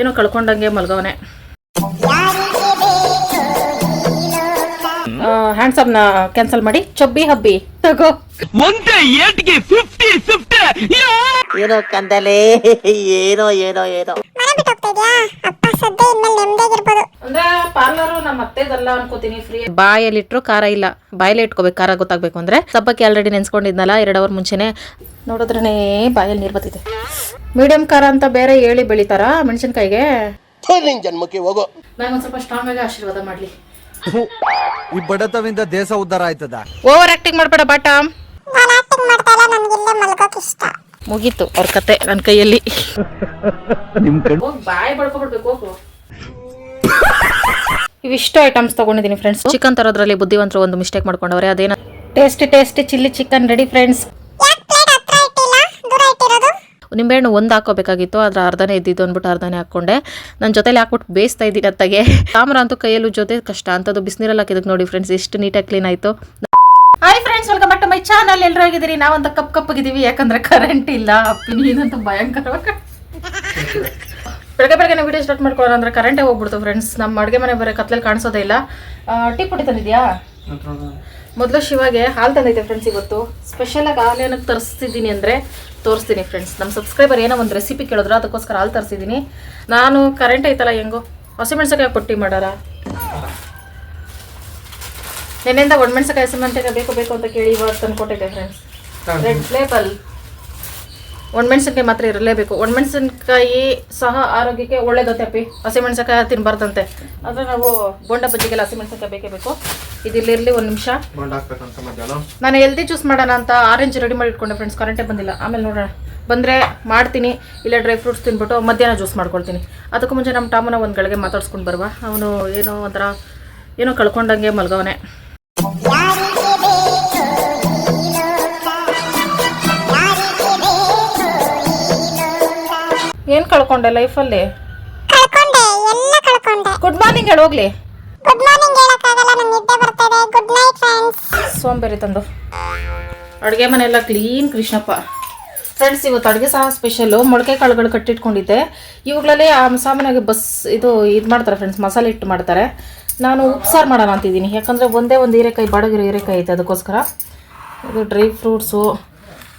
ಏನೋ ಕಳ್ಕೊಂಡಂಗೆ ಮಲ್ಗವನೆ. ನ ಕ್ಯಾನ್ಸಲ್ ಮಾಡಿ. ಚಬ್ಬಿ ಹಬ್ಬಿ. ತಗೋ. ಒಂದೇ ಏಟ್ಗೆ ಫಿಫ್ಟಿ ಫಿಫ್ಟಿ ಏನೋ ಕಂದಲೆ ಏನೋ ಏನೋ ಏನೋ. ಬಾಯಲ್ಲಿಟ್ರು ಬಿಟ್ಟು ಅಪ್ಪ ಸದ್ಯ ಇನ್ಮೇಲೆ ನೆಮ್ಮದಿಯಾಗಿರ್ಬೋದು. ಅಂದ್ರೆ ಪಾರ್ಲರು ನಮ್ಮ ಅತ್ತೆದಲ್ಲ ಅನ್ಕೋತೀನಿ ಫ್ರೀ ಬಾಯಲ್ಲಿ ಇಟ್ರು ಖಾರ ಇಲ್ಲ. ಬಾಯಲ್ಲಿ ಇಟ್ಕೋಬೇಕು ಖಾರ ಗೊತ್ತಾಗ್ಬೇಕು ಅಂದ್ರೆ. ಸಬ್ಬಕ್ಕೆ ಆಲ್ರೆಡಿ ನೆನ್ಸ್ಕೊಂಡಿದ್ನಲ್ಲ ಎರಡು ಅವರ್ ಮುಂಚೆನೆ. ನೋಡಿದ್ರೇ ಬಾಯಲ್ಲಿ ನೀರು ಬತ್ತಿದೆ. ಮೀಡಿಯಂ ಖಾರ ಅಂತ ಬೇರೆ ಹೇಳಿ ಬೆಳಿತಾರ ಮೆಣಸಿನ್ಕಾಯಿಗೆ? ನಿನ್ ಜನ್ಮಕ್ಕೆ ಹೋಗೋ. ನಂಗೆ ಸ್ವಲ್ಪ ಸ್ಟ್ರಾಂಗ್ ಆಗಿ ಆಶೀರ್ವಾದ ಮಾಡ್ಲಿ. ಈ ಬಡತವಿಂದ ದೇಶ ಉದ್ಧಾರ ಆಯ್ತದ? ಓವರ್ ಆಕ್ಟಿಂಗ್ ಮಾಡ್ಬೇಡ ಬಾಟ ನಾನು ಮಾಡ್ತಾ ಇಲ್ಲ ನನಗಿಲ್ಲೇ ಮಲ್ಗೋಕೆ ಇಷ್ಟ. ಮುಗೀತು ಅವ್ರ ಕತೆ ನನ್ನ ಕೈಯಲ್ಲಿ. ಬಾಯಿ ಬಡ್ಕೊಬಿಡ್ಬೇಕು ಹೋಗು. ಇವಿಷ್ಟು ಐಟಮ್ಸ್ ತಗೊಂಡಿದ್ದೀನಿ ಫ್ರೆಂಡ್ಸ್ ಚಿಕನ್ ತರೋದ್ರಲ್ಲಿ ಬುದ್ಧಿವಂತರು ಒಂದು ಮಿಸ್ಟೇಕ್ ಮಾಡ್ಕೊಂಡವ್ರೆ ಅದೇನ tasty tasty chilli chicken ready friends ನಿಂಬೆಹಣ್ಣು ಒಂದು ಹಾಕೋಬೇಕಾಗಿತ್ತು ಅದ್ರ ಅರ್ಧನೇ ಇದ್ದಿದ್ದು ಅಂದ್ಬಿಟ್ಟು ಅರ್ಧನೇ ಹಾಕೊಂಡೆ ನನ್ನ ಜೊತೆಲಿ ಹಾಕ್ಬಿಟ್ಟು ಬೇಯಿಸ್ತಾ ಇದ್ದೀನಿ ಅತ್ತಗೆ. ತಾಮ್ರ ಅಂತೂ ಕೈಯಲ್ಲೂ ಜೊತೆ ಕಷ್ಟ, ಅಂತದ್ದು ಬಿಸಿನೀರಲ್ಲಿ ಹಾಕಿದಕ್ಕೆ ನೋಡಿ ಫ್ರೆಂಡ್ಸ್ ಎಷ್ಟು ನೀಟಾಗಿ ಕ್ಲೀನ್ ಆಯಿತು. Hi friends welcome but my channel ಎಲ್ಲರೂ ಆಗಿದ್ದೀರಿ ನಾವಂತ ಕಪ್ ಕಪ್ಪಗಿದ್ದೀವಿ ಯಾಕಂದ್ರೆ ಕರೆಂಟ್ ಇಲ್ಲ. ಅಪ್ಪಿ, ನೀನಂತ ಭಯಂಕರವಾಗಿ ಬೆಳಗ್ಗೆ ಬೆಳಗ್ಗೆ ವಿಡಿಯೋ ಸ್ಟಾರ್ಟ್ ಮಾಡ್ಕೊಳ್ಳೋಣ ಅಂದ್ರೆ ಕರೆಂಟೇ ಹೋಗ್ಬಿಡ್ತು ಫ್ರೆಂಡ್ಸ್ ನಮ್ಮ ಅಡುಗೆ ಮನೆ ಬರೋ ಕತ್ಲಲ್ಲಿ ಕಾಣಿಸೋದೇ ಇಲ್ಲ. ಟೀ ಪುಡಿ ತಂದಿದ್ಯಾ? ಮೊದಲು ಶಿವಾಗೆ ಹಾಲು ತಂದೈತೆ ಫ್ರೆಂಡ್ಸ್ ಇವತ್ತು. ಸ್ಪೆಷಲಾಗಿ ಹಾಲು ಏನಕ್ಕೆ ತರಿಸ್ತಿದ್ದೀನಿ ಅಂದರೆ ತೋರಿಸ್ತೀನಿ ಫ್ರೆಂಡ್ಸ್ ನಮ್ಮ ಸಬ್ಸ್ಕ್ರೈಬರ್ ಏನೋ ಒಂದು ರೆಸಿಪಿ ಕೇಳಿದ್ರು ಅದಕ್ಕೋಸ್ಕರ ಹಾಲು ತರಿಸಿದ್ದೀನಿ ನಾನು ಕರೆಂಟ್ ಐತಲ್ಲ ಹೆಂಗೋ ಹಸಿಮೆಣ್ಸಕಾಯಿ ಕೊಟ್ಟಿ ಮಾಡಾರ? ನೆನ್ನೆಯಿಂದ ಒಣಮೆಣ್ಸಕಾಯಿ ಹಸಿಮೆಣ್ಸಕಾಯಿ ಬೇಕು ಬೇಕು ಅಂತ ಕೇಳಿ ಇವಾಗ ತಂದ್ಕೊಟ್ಟಿದ್ದೆ ಫ್ರೆಂಡ್ಸ್ ರೆಡ್ ಲೇಬಲ್ ಒಣಮೆಣ್ಸಿನ್ಕಾಯಿ ಮಾತ್ರ ಇರಲೇಬೇಕು. ಒಣಮೆಣ್ಸಿನ್ಕಾಯಿ ಸಹ ಆರೋಗ್ಯಕ್ಕೆ ಒಳ್ಳೇದತ್ತೆ ಅಪ್ಪಿ. ಹಸಿಮೆಣ್ಸಕಾಯಿ ತಿನ್ಬಾರ್ದಂತೆ. ಆದರೆ ನಾವು ಬೋಂಡ ಬಜ್ಜಿಗೆಲ್ಲ ಹಸಿಮೆಣ್ಸಿನ್ಕಾಯಿ ಬೇಕೇ ಬೇಕು. ಇದಿಲ್ಲಿರಲಿ ಒಂದು ನಿಮಿಷ. ನಾನು ಎಲ್ದಿ ಜ್ಯೂಸ್ ಮಾಡೋಣ ಅಂತ ಆರೆಂಜ್ ರೆಡಿ ಮಾಡಿ ಇಟ್ಕೊಂಡೆ ಫ್ರೆಂಡ್ಸ್ ಕರೆಂಟೇ ಬಂದಿಲ್ಲ. ಆಮೇಲೆ ನೋಡೋಣ. ಬಂದರೆ ಮಾಡ್ತೀನಿ. ಇಲ್ಲ ಡ್ರೈ ಫ್ರೂಟ್ಸ್ ತಿನ್ಬಿಟ್ಟು ಮಧ್ಯಾಹ್ನ ಜ್ಯೂಸ್ ಮಾಡ್ಕೊಳ್ತೀನಿ. ಅದಕ್ಕೂ ಮುಂಚೆ ನಮ್ಮ ಟಾಮನ ಒಂದು ಗಳಿಗೆ ಮಾತಾಡ್ಸ್ಕೊಂಡು ಬರುವ. ಅವನು ಏನೋ ಒಂಥರ ಏನೋ ಕಳ್ಕೊಂಡಂಗೆ ಮಲ್ಗವನೆ. ಕಳ್ಕೊಂಡೆ ಲೈಫಲ್ಲಿ ಕಳ್ಕೊಂಡೆ ಎಲ್ಲ ಕಳ್ಕೊಂಡೆ. ಗುಡ್ ಮಾರ್ನಿಂಗ್ ಹೇಳಿ ಹೋಗ್ಲಿ. ಗುಡ್ ಮಾರ್ನಿಂಗ್ ಹೇಳಕ್ಕಾಗಲ್ಲ ನಂಗೆ ನಿದ್ದೆ ಗುಡ್ ನೈಟ್ ಫ್ರೆಂಡ್ಸ್ ಸೋಂಬೇರಿ ತಂದು. ಅಡುಗೆ ಮನೆಯೆಲ್ಲ ಕ್ಲೀನ್ ಕೃಷ್ಣಪ್ಪ. ಫ್ರೆಂಡ್ಸ್ ಇವತ್ತು ಅಡುಗೆ ಸಹ ಸ್ಪೆಷಲ್ಲು ಮೊಳಕೆ ಕಾಳುಗಳು ಕಟ್ಟಿಟ್ಕೊಂಡಿದ್ದೆ. ಇವುಗಳಲ್ಲಿ ಆ ಸಾಮಾನ್ಯವಾಗಿ ಬಸ್ ಇದು ಇದು ಮಾಡ್ತಾರೆ ಫ್ರೆಂಡ್ಸ್ ಮಸಾಲೆ ಇಟ್ಟು ಮಾಡ್ತಾರೆ. ನಾನು ಉಪ್ಸಾರು ಮಾಡೋಣ ಅಂತಿದ್ದೀನಿ. ಯಾಕಂದರೆ ಒಂದೇ ಒಂದು ಹೀರೆಕಾಯಿ ಬಾಡಗಿರೋ ಹೀರೆಕಾಯಿ ಐತೆ ಅದಕ್ಕೋಸ್ಕರ. ಇದು ಡ್ರೈ ಫ್ರೂಟ್ಸು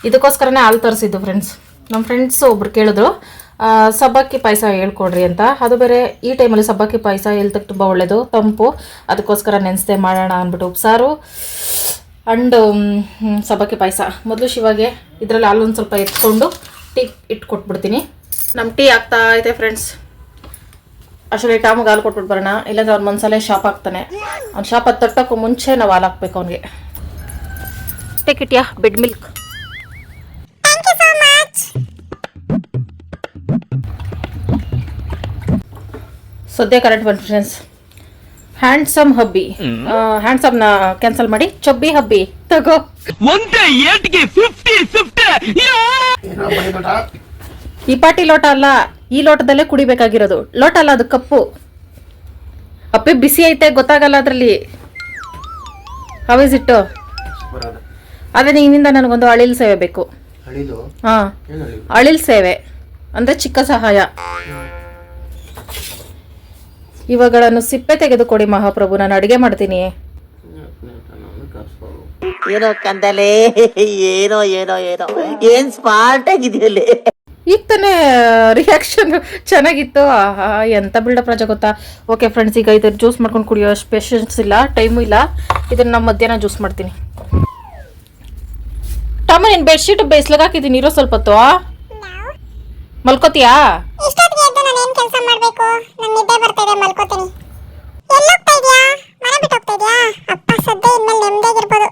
ಇದಕ್ಕೋಸ್ಕರನೇ ಹಾಲು ತರಿಸಿದ್ದು ಫ್ರೆಂಡ್ಸ್ ನಮ್ಮ ಫ್ರೆಂಡ್ಸ್ ಒಬ್ರು ಕೇಳಿದ್ರು ಸಬ್ಬಕ್ಕಿ ಪಾಯಸ ಹೇಳ್ಕೊಡ್ರಿ ಅಂತ. ಅದು ಬೇರೆ ಈ ಟೈಮಲ್ಲಿ ಸಬ್ಬಕ್ಕಿ ಪಾಯಸ ಹೇಳ್ತಕ್ಕ ತುಂಬ ಒಳ್ಳೆಯದು ತಂಪು. ಅದಕ್ಕೋಸ್ಕರ ನೆನೆಸ್ದೆ ಮಾಡೋಣ ಅಂದ್ಬಿಟ್ಟು ಉಪ್ಸಾರು. ಅಂಡ್ ಸಬ್ಬಕ್ಕಿ ಪಾಯಸ. ಮೊದಲು ಶಿವಾಗೆ ಇದರಲ್ಲಿ ಹಾಲೊಂದು ಸ್ವಲ್ಪ ಎತ್ಕೊಂಡು ಟೀ ಇಟ್ಟು ಕೊಟ್ಬಿಡ್ತೀನಿ ನಮ್ಮ ಟೀ ಆಗ್ತಾ ಐತೆ ಫ್ರೆಂಡ್ಸ್ ಅಷ್ಟು ಟಾಮಿಗೆ ಹಾಲು ಕೊಟ್ಬಿಟ್ಟು ಬರೋಣ. ಇಲ್ಲಾಂದ್ರೆ ಅವ್ನು ಒಂದ್ಸಲ ಶಾಪ್ ಹಾಕ್ತಾನೆ ಅವ್ನು ಶಾಪ್ ಅದು ತಟ್ಟೋಕ್ಕೂ ಮುಂಚೆ ನಾವು ಹಾಲು ಹಾಕ್ಬೇಕು ಅವನಿಗೆ. Take it ya bed milk ಸದ್ಯ ಕರೆಂಟ್ ಬಂತು ಫ್ರೆಂಡ್ಸ್ ಹ್ಯಾಂಡ್ಸಮ್ ಹಬ್ಬಿ ಹ್ಯಾಂಡ್ಸಮ್ನ ಕ್ಯಾನ್ಸಲ್ ಮಾಡಿ ಚಬ್ಬಿ ಹಬ್ಬಿ ತಗೋ. ಒಂದೇ ಏಟ್ಗೆ ಫಿಫ್ಟಿ ಫಿಫ್ಟಿ ಈ ಪಾಟಿ ಲೋಟ ಅಲ್ಲ ಈ ಲೋಟದಲ್ಲೇ ಕುಡಿಬೇಕಾಗಿರೋದು. ಲೋಟ ಅಲ್ಲ ಅದು ಕಪ್ಪು. ಅಪ್ಪಿ ಬಿಸಿ ಐತೆ ಗೊತ್ತಾಗಲ್ಲ ಅದರಲ್ಲಿ. ಹವೇಸ್ ಇಟ್ಟು ಅದೇ ನಿನ್ನಿಂದ ನನಗೊಂದು ಅಳಿಲ್ ಸೇವೆ ಬೇಕು. ಹಾ. ಅಳಿಲ್? ಸೇವೆ. ಅಂದ್ರೆ ಚಿಕ್ಕ ಸಹಾಯ. ಇವುಗಳನ್ನು ಸಿಪ್ಪೆ ತೆಗೆದುಕೊಡಿ ಮಹಾಪ್ರಭು ನಾನು ಅಡುಗೆ ಮಾಡ್ತೀನಿ. ಏನೋ ಕಂದಲೇ ಏನೋ ಏನೋ ಏನೋ. ಏನ್ ಸ್ಮಾರ್ಟ್ ಆಗಿದೆಯಲ್ಲಿ. ಈಗ ತಾನೇ ರಿಯಾಕ್ಷನ್ ಚೆನ್ನಾಗಿತ್ತು. ಆಹಾ ಎಂತ ಬಿಲ್ಡಪ್ ರಾಜ ಗೊತ್ತಾ? ಓಕೆ ಫ್ರೆಂಡ್ಸ್ ಈಗ ಇದ್ರ ಜ್ಯೂಸ್ ಮಾಡ್ಕೊಂಡು ಕುಡಿಯೋ ಪೇಷನ್ಸ್ ಇಲ್ಲ ಟೈಮು ಇಲ್ಲ. ಇದನ್ನ ನಾವು ಮಧ್ಯಾಹ್ನ ಜ್ಯೂಸ್ ಮಾಡ್ತೀನಿ. ಟಮ ನೀನು ಬೆಡ್ಶೀಟ್ ಹಾಕಿದ್ದೀನಿ ಇರೋ ಸ್ವಲ್ಪ ಹೊತ್ತು ಮಲ್ಕೋತೀಯಾ? ಇಷ್ಟೊತ್ತಿಗೆ ಎದ್ದು ನಾನು ಏನು ಕೆಲಸ ಮಾಡಬೇಕು? ನಂಗೆ ನಿದ್ದೆ ಬರ್ತಾ ಇದೆ ಮಲ್ಕೋತೀನಿ. ಎಲ್ಲಿ ಹೋಗ್ತಾ ಇದೀಯಾ? ಮನೆ ಬಿಟ್ಟು ಹೋಗ್ತಾ ಇದೀಯಾ? ಅಪ್ಪ ಸದ್ಯ ಇನ್ಮೇಲೆ ನೆಮ್ಮದಿಯಾಗಿರ್ಬೋದು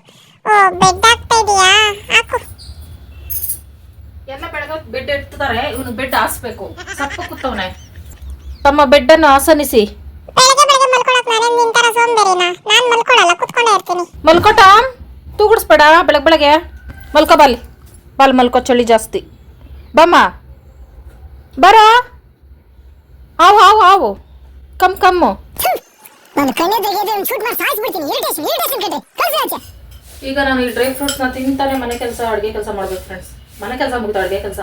ಓ ಬೆಡ್ ಆಗ್ತಾ ಇದೀಯಾ? ಹಾಕು. ಎಲ್ಲ ಬೆಳಗ್ಗೆ ಬೆಡ್ ಇಡ್ತಿದ್ದಾರೆ ಇವನು ಬೆಡ್ ಹಾಸ್ಬೇಕು. ಸಪ್ಪ ಕೂತವನೆ. ತಮ್ಮ ಬೆಡ್ಡನ್ನು ಆಸನಿಸಿ. ಬೆಳಗ್ಗೆ ಬೆಳಗ್ಗೆ ಮಲ್ಕೊಳಕ್ ನಾನೇನು ನಿನ್ ಥರ ಸೋಂಬೇರಿನಾ? ನಾನು ಮಲ್ಕೊಳಲ್ಲ ಕೂತ್ಕೊಂಡೇ ಇರ್ತೀನಿ. ಮಲ್ಕೋಟ? ತೂಗುಡಿಸ್ಬೇಡ ಬೆಳಗ್ಗೆ ಬೆಳಗ್ಗೆ. ಮಲ್ಕೋ ಬಾಲಿ. ಬಾಲ್ ಮಲ್ಕೋ ಚಳಿ ಜಾಸ್ತಿ. ಬಮ್ಮ. ಬರ. ಹಾವು ಹಾವು ಆವು ಕಮ್ ಕಮ್ಮು. ನಾನು ಕಣ್ಣೆ ತೆಗೆದು ಒಂದು ಶೂಟ್ ಮಾಡಿ ಸಾಯಿಸ್ಬಿಡ್ತೀನಿ ಇರಿಟೇಷನ್ ಇರಿಟೇಷನ್ ಕಡೆ ಕಳ್ಸಿ ಆಚೆ ಈಗ ನಾನು ಈ ಡ್ರೈ ಫ್ರೂಟ್ಸ್ನ ತಿಂತಾನೆ ಮನೆ ಕೆಲಸ ಅಡುಗೆ ಕೆಲಸ ಮಾಡ್ಬೇಕು ಫ್ರೆಂಡ್ಸ್ ಮನೆ ಕೆಲಸ ಮುಗಿದ ಅಡುಗೆ ಕೆಲಸ.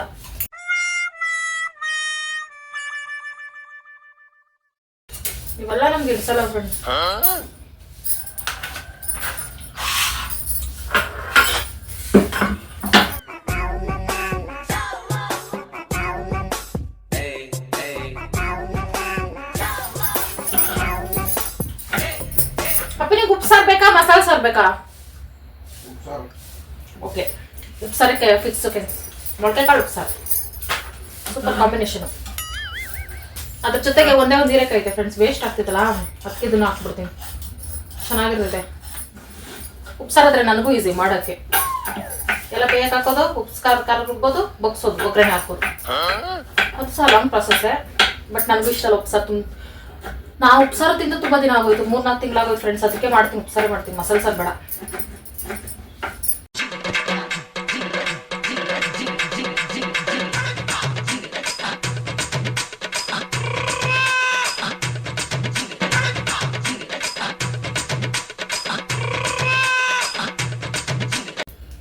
ಇವೆಲ್ಲ ನಮ್ಗೆ ಇಡ್ಸಲ್ಲ ಫ್ರೆಂಡ್ಸ್ ಸಾರು ಬೇಕಾ ಓಕೆ ಉಪ್ಸಾರಕ್ಕೆ ಫಿಕ್ಸ್ ಓಕೆ ಮೊಳಕೆ ಕಾಳು ಉಪ್ಸಾರ್ ಸಾರು ಸೂಪರ್ ಕಾಂಬಿನೇಷನು ಅದ್ರ ಜೊತೆಗೆ ಒಂದೇ ಒಂದು ಹೀರೆಕಾಯಿ ಐತೆ ಫ್ರೆಂಡ್ಸ್ ವೇಸ್ಟ್ ಆಗ್ತಿತ್ತಲ್ಲ ಅದಕ್ಕೆ ಇದನ್ನ ಹಾಕ್ಬಿಡ್ತೀನಿ. ಚೆನ್ನಾಗಿರ್ತೈತೆ. ಉಪ್ಸಾರಾದ್ರೆ ನನಗೂ ಈಸಿ ಮಾಡೋಕ್ಕೆ. ಎಲ್ಲ ಬೇಗ ಹಾಕೋದು ಉಪ್ಸ್ಕಾರ ಖಾರ ರುಬ್ಬೋದು ಬಗ್ಸೋದು ಒಗ್ಗರಣೆ ಹಾಕೋದು. ಅದು ಸಹ ಲಾಂಗ್ ಪ್ರೊಸೆಸ್ಸೇ ಬಟ್ ನನಗೂ ಇಷ್ಟ ಅಲ್ಲ ಉಪ್ಸಾರು ತುಂಬ ನಾವು ಉಪ್ಸಾರ ತಿಂದು ತುಂಬಾ ದಿನ ಆಗೋಯ್ತು. ಮೂರ್ ನಾಲ್ಕು ತಿಂಗಳಾಗೋಯ್ತು ಫ್ರೆಂಡ್ಸ್ ಅದಕ್ಕೆ ಮಾಡ್ತೀನಿ, ಉಪ್ಸಾರ ಮಾಡ್ತೀನಿ. ಮಸಾಲ ಸಾರು ಬೇಡ.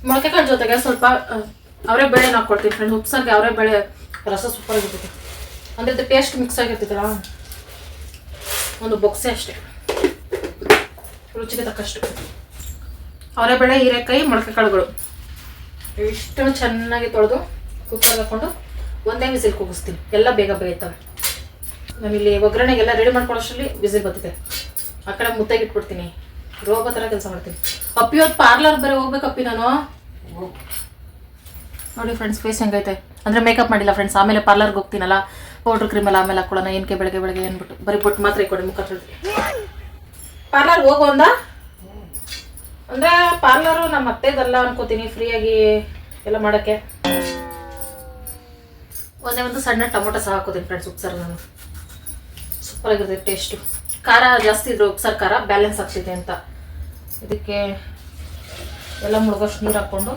ಮೊಳಕೆ ಕಾಳು ಜೊತೆಗೆ ಸ್ವಲ್ಪ ಅವರೇ ಬೇಳೆ ಕೊಡ್ತೀವಿ ಫ್ರೆಂಡ್ ಉಪ್ಸಾರಿಗೆ ಅವರೇ ಬೇಳೆ ರಸ ಸೂಪರ್ ಆಗಿರ್ತೈತಿ. ಅಂದ್ರೆ ಟೇಸ್ಟ್ ಮಿಕ್ಸ್ ಆಗಿರ್ತೈತಲ್ಲ? ಒಂದು ಬೊಕ್ಸೆ ಅಷ್ಟೇ. ರುಚಿಗೆ ತಕ್ಕಷ್ಟು. ಅವರೇ ಬೇಳೆ ಹೀರೆಕಾಯಿ ಮೊಳಕೆ ಕಾಳುಗಳು ಇಷ್ಟು ಚೆನ್ನಾಗಿ ತೊಳೆದು ಕುಕ್ಕರ್ ಹಾಕೊಂಡು ಒಂದೇ ವಿಸಿಲ್ ಕೂಗಿಸ್ತೀನಿ. ಎಲ್ಲ ಬೇಗ ಬೇಯ್ತವೆ. ನಾನಿಲ್ಲಿ ಒಗ್ಗರಣೆಗೆಲ್ಲ ರೆಡಿ ಮಾಡ್ಕೊಳ್ಳೋಷ್ಟರಲ್ಲಿ ವಿಸಿಲ್ ಬರ್ತಿದೆ ಆ ಕಡೆ ಮುತ್ತಾಗಿ ಇಟ್ಬಿಡ್ತೀನಿ. ರೋಗ ಥರ ಕೆಲಸ ಮಾಡ್ತೀನಿ. ಅಪ್ಪಿ ಇವತ್ತು ಪಾರ್ಲರ್ ಬೇರೆ ಹೋಗ್ಬೇಕಪ್ಪಿ ನಾನು. ನೋಡಿ ಫ್ರೆಂಡ್ಸ್ ಫೇಸ್ ಹೆಂಗೈತೆ. ಅಂದರೆ ಮೇಕಪ್ ಮಾಡಿಲ್ಲ ಫ್ರೆಂಡ್ಸ್ ಆಮೇಲೆ ಪಾರ್ಲರ್ಗೆ ಹೋಗ್ತೀನಲ್ಲ. ಪೌಡ್ರ್ ಕ್ರೀಮ್ ಎಲ್ಲ ಆಮೇಲೆ ಹಾಕೊಳ್ಳೋಣ. ಏನಕ್ಕೆ ಬೆಳಗ್ಗೆ ಬೆಳಗ್ಗೆ ಏನ್ಬಿಟ್ಟು ಬರೀ ಬೊಟ್ಟು ಮಾತ್ರ ಕೊಡಿ ಮುಖ ಪಾರ್ಲರ್ ಹೋಗು ಅಂದ? ಪಾರ್ಲರ್ ಪಾರ್ಲರು ನಮ್ಮ ಅತ್ತೆದಲ್ಲ ಅನ್ಕೋತೀನಿ ಫ್ರೀಯಾಗಿ ಎಲ್ಲ ಮಾಡೋಕ್ಕೆ. ಒಂದೇ ಒಂದು ಸಣ್ಣ ಟೊಮೊಟೊ ಸಹ ಹಾಕೋತೀನಿ ಫ್ರೆಂಡ್ಸ್ ಉಪ್ಸಾರು ನಾನು. ಸೂಪರ್ ಆಗಿರುತ್ತೆ ಟೇಸ್ಟು ಖಾರ ಜಾಸ್ತಿ ಇದ್ರೆ ಉಪ್ಸಾರು ಖಾರ ಬ್ಯಾಲೆನ್ಸ್ ಆಗ್ತಿದೆ ಅಂತ. ಇದಕ್ಕೆ ಎಲ್ಲ ಮುಳುಗೋಷ್ಟು ನೀರು ಹಾಕ್ಕೊಂಡು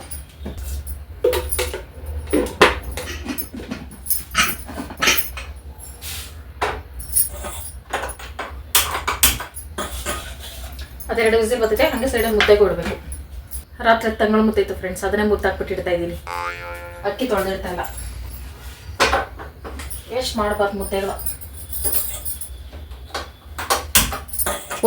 ಅದೆರಡು ವಿಸಿಲ್ ಬರ್ತೈತೆ ಹಂಗೆ ಸೈಡ್ ಮುದ್ದೆ ಕೊಡಬೇಕು ರಾತ್ರಿ ತಂಗಳ ಮುದ್ದೆ ಇತ್ತು ಫ್ರೆಂಡ್ಸ್ ಅದನ್ನೇ ಮುದ್ದಾಕ್ಬಿಟ್ಟು ಇಡ್ತಾ ಇದ್ದೀನಿ. ಅಕ್ಕಿ ತೊಳೆದಿಡ್ತಾ ಇಲ್ಲ ಎಷ್ಟು ಮಾಡಬಾರ್ದು ಮುದ್ದೆಗಳು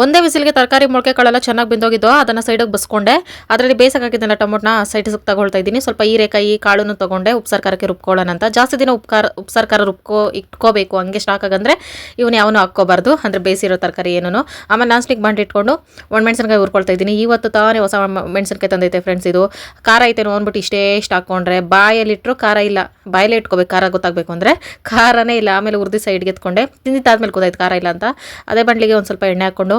ಒಂದೇ ಬಿಸಿಲಿಗೆ ತರಕಾರಿ ಮೊಳಕೆ ಕಾಳೆಲ್ಲ ಚೆನ್ನಾಗಿ ಬಿಂದೋಗಿದ್ದೋ ಅದನ್ನು ಸೈಡಿಗೆ ಬಸ್ಕೊಂಡೆ. ಅದರಲ್ಲಿ ಬೇಸಾಗಿದ್ದೆಲ್ಲ ಟೊಮೊಟೊನ ಸೈಡ್ ಸೈಡಿಗೆ ತಗೊಳ್ತಾ ಇದ್ದೀನಿ. ಸ್ವಲ್ಪ ಹೀರೆಕಾಯಿ, ಕಾಳನ್ನು ತೊಗೊಂಡೆ. ಉಪ್ಸಾರು ಖಾರಕ್ಕೆ ರುಬ್ಕೊಳ್ಳೋಣ ಅಂತ. ಜಾಸ್ತಿ ದಿನ ಉಪ್ಕಾರ, ಉಪ್ಸಾರು ಖಾರ ರುಬ್ಕೋ, ಇಟ್ಕೋಬೇಕು. ಹಂಗೆ ಸ್ಟಾಕ್ ಆಗಂದ್ರೆ ಇವನು ಯಾವನು ಹಾಕ್ಕೋಬಾರ್ದು. ಅಂದರೆ ಬೇಸಿರೋ ತರಕಾರಿ ಏನೂ ಆಮೇಲೆ ನಾನ್ ಸ್ಟಿಕ್ ಬಂದು ಇಟ್ಕೊಂಡು ಒಣಮೆಣಸಿನ್ಕಾಯಿ ಹುರ್ಕೊಳ್ತಾ ಇದ್ದೀನಿ. ಇವತ್ತು ತಾನೇ ಹೊಸ ಮೆಣಸಿನಕಾಯಿ ತಂದೈತೆ ಫ್ರೆಂಡ್ಸ್ ಇದು. ಖಾರ ಐತೇನೋ ಅಂದ್ಬಿಟ್ಟು ಇಷ್ಟೇ ಇಷ್ಟು ಹಾಕ್ಕೊಂಡ್ರೆ ಬಾಯಲ್ಲಿಟ್ಟರು ಖಾರ ಇಲ್ಲ. ಬಾಯಲ್ಲೇ ಇಟ್ಕೋಬೇಕು. ಖಾರ ಗೊತ್ತಾಗಬೇಕು ಅಂದರೆ ಖಾರನೇ ಇಲ್ಲ. ಆಮೇಲೆ ಉರ್ದಿ ಸೈಡ್ಗೆ ಎತ್ಕೊಂಡೆ. ತಿಂದಿದ್ದಾದ್ಮೇಲೆ ಗೊತ್ತಾಯ್ತು ಖಾರ ಇಲ್ಲ ಅಂತ. ಅದೇ ಬಂಡ್ಲಿಗೆ ಒಂದು ಸ್ವಲ್ಪ ಎಣ್ಣೆ ಹಾಕ್ಕೊಂಡು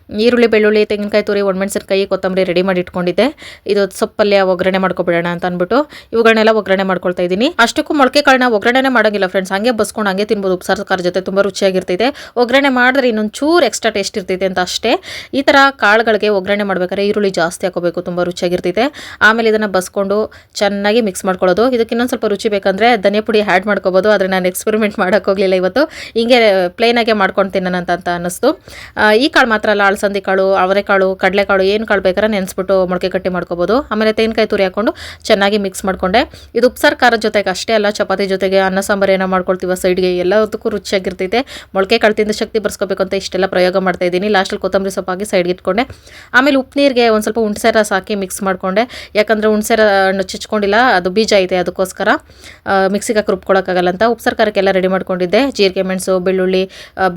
ಈರುಳ್ಳಿ, ಬೆಳ್ಳುಳ್ಳಿ, ತೆಂಗಿನಕಾಯಿ ತುರಿ ಒಣಮೆಣಸಿನ್ಕಾಯಿ ಕೊತ್ತಂಬರಿ ರೆಡಿ ಮಾಡಿ ಇಟ್ಕೊಂಡಿದ್ದೆ. ಇದು ಸೊಪ್ಪಲ್ಯ ಒಗ್ಗರಣೆ ಮಾಡ್ಕೊಬಿಡೋಣ ಅಂತ ಅಂದ್ಬಿಟ್ಟು ಇವುಗಳನ್ನೆಲ್ಲ ಒಗ್ಗರಣೆ ಮಾಡ್ಕೊಳ್ತಾ ಇದ್ದೀನಿ. ಅಷ್ಟಕ್ಕೂ ಮೊಳಕೆ ಕಾಳನ್ನ ಒಗ್ಗರಣೆ ಮಾಡೋಂಗಿಲ್ಲ ಫ್ರೆಂಡ್ಸ್ ಹಂಗೆ ಬಸ್ಕೊಂಡು ಹಂಗೆ ತಿನ್ಬೋದು. ಉಪ್ಸಾರು ಖಾರ ಜೊತೆ ತುಂಬ ರುಚಿಯಾಗಿರ್ತೈತೆ. ಒಗ್ಗರಣೆ ಮಾಡಿದ್ರೆ ಇನ್ನೊಂದು ಚೂರು ಎಕ್ಸ್ಟ್ರಾ ಟೇಸ್ಟ್ ಇರ್ತೈತೆ ಅಂತ ಅಷ್ಟೇ. ಈ ಥರ ಕಾಳುಗಳಿಗೆ ಒಗ್ಗರಣೆ ಮಾಡ್ಬೇಕಾದ್ರೆ ಈರುಳ್ಳಿ ಜಾಸ್ತಿ ಹಾಕೋಬೇಕು ತುಂಬ ರುಚಿಯಾಗಿರ್ತೈತೆ. ಆಮೇಲೆ ಇದನ್ನು ಬಸ್ಕೊಂಡು ಚೆನ್ನಾಗಿ ಮಿಕ್ಸ್ ಮಾಡ್ಕೊಳ್ಳೋದು. ಇದಕ್ಕೆ ಇನ್ನೊಂದು ಸ್ವಲ್ಪ ರುಚಿ ಬೇಕಂದರೆ ಧನಿಯಾ ಪುಡಿ ಆ್ಯಡ್ ಮಾಡ್ಕೋಬೋದು. ಆದರೆ ನಾನು ಎಕ್ಸ್ಪೆರಿಮೆಂಟ್ ಮಾಡೋಕ್ಕೋಗಲಿಲ್ಲ ಇವತ್ತು. ಹಿಂಗೆ ಪ್ಲೇನಾಗೆ ಮಾಡ್ಕೊಂಡು ತಿನ್ನೋಣ ಅಂತ ಅನ್ನಿಸ್ತು. ಈ ಕಾಳು ಮಾತ್ರ ಅಲ್ಲ ಅಳಸಂದಿ ಕಾಳು ಅವರೆಕಾಳು ಕಡಲೆಕಾಳು ಏನು ಕಾಳು ಬೇಕಾದ್ರೆ ನೆನೆಸ್ಬಿಟ್ಟು ಮೊಳಕೆ ಕಟ್ಟಿ ಮಾಡ್ಕೋಬೋದು. ಆಮೇಲೆ ತೆಂಗಿನಕಾಯಿ ತುರಿ ಹಾಕೊಂಡು ಚೆನ್ನಾಗಿ ಮಿಕ್ಸ್ ಮಾಡಿಕೊಂಡೆ. ಇದು ಉಪ್ಸಾರು ಖಾರದ ಜೊತೆಗೆ ಅಷ್ಟೇ ಅಲ್ಲ, ಚಪಾತಿ ಜೊತೆಗೆ ಅನ್ನ ಸಾಂಬಾರು ಏನೋ ಮಾಡ್ಕೊಳ್ತೀವ ಸೈಡ್ಗೆ ಎಲ್ಲದಕ್ಕೂ ರುಚಿಯಾಗಿರ್ತೈತೆ. ಮೊಳಕೆ ಕಾಳು ತಿಂದು ಶಕ್ತಿ ಬರ್ಸ್ಕೋಬೇಕು ಅಂತ ಇಷ್ಟೆಲ್ಲ ಪ್ರಯೋಗ ಮಾಡ್ತಾ ಇದ್ದೀನಿ. ಲಾಸ್ಟಲ್ಲಿ ಕೊತ್ತಂಬರಿ ಸೊಪ್ಪು ಹಾಕಿ ಸೈಡ್ಗೆ ಇಟ್ಕೊಂಡೆ. ಆಮೇಲೆ ಉಪ್ಪು ನೀರಿಗೆ ಒಂದು ಸ್ವಲ್ಪ ಹುಣಸೆ ರಸ ಹಾಕಿ ಮಿಕ್ಸ್ ಮಾಡಿಕೊಂಡೆ. ಯಾಕಂದರೆ ಹುಣಸೆ ಹಣ್ಣು ಚಿಚ್ಕೊಂಡಿಲ್ಲ, ಅದು ಬೀಜ ಐತೆ ಅದಕ್ಕೋಸ್ಕರ. ಮಿಕ್ಸಿಗೆ ಹಾಕಿ ರುಬ್ಕೊಳಕ್ಕಾಗಲ್ಲ ಅಂತ ಉಪ್ಸಾರು ಖಾರಕ್ಕೆಲ್ಲ ರೆಡಿ ಮಾಡ್ಕೊಂಡಿದ್ದೆ. ಜೀರಿಗೆ, ಮೆಣಸು, ಬೆಳ್ಳುಳ್ಳಿ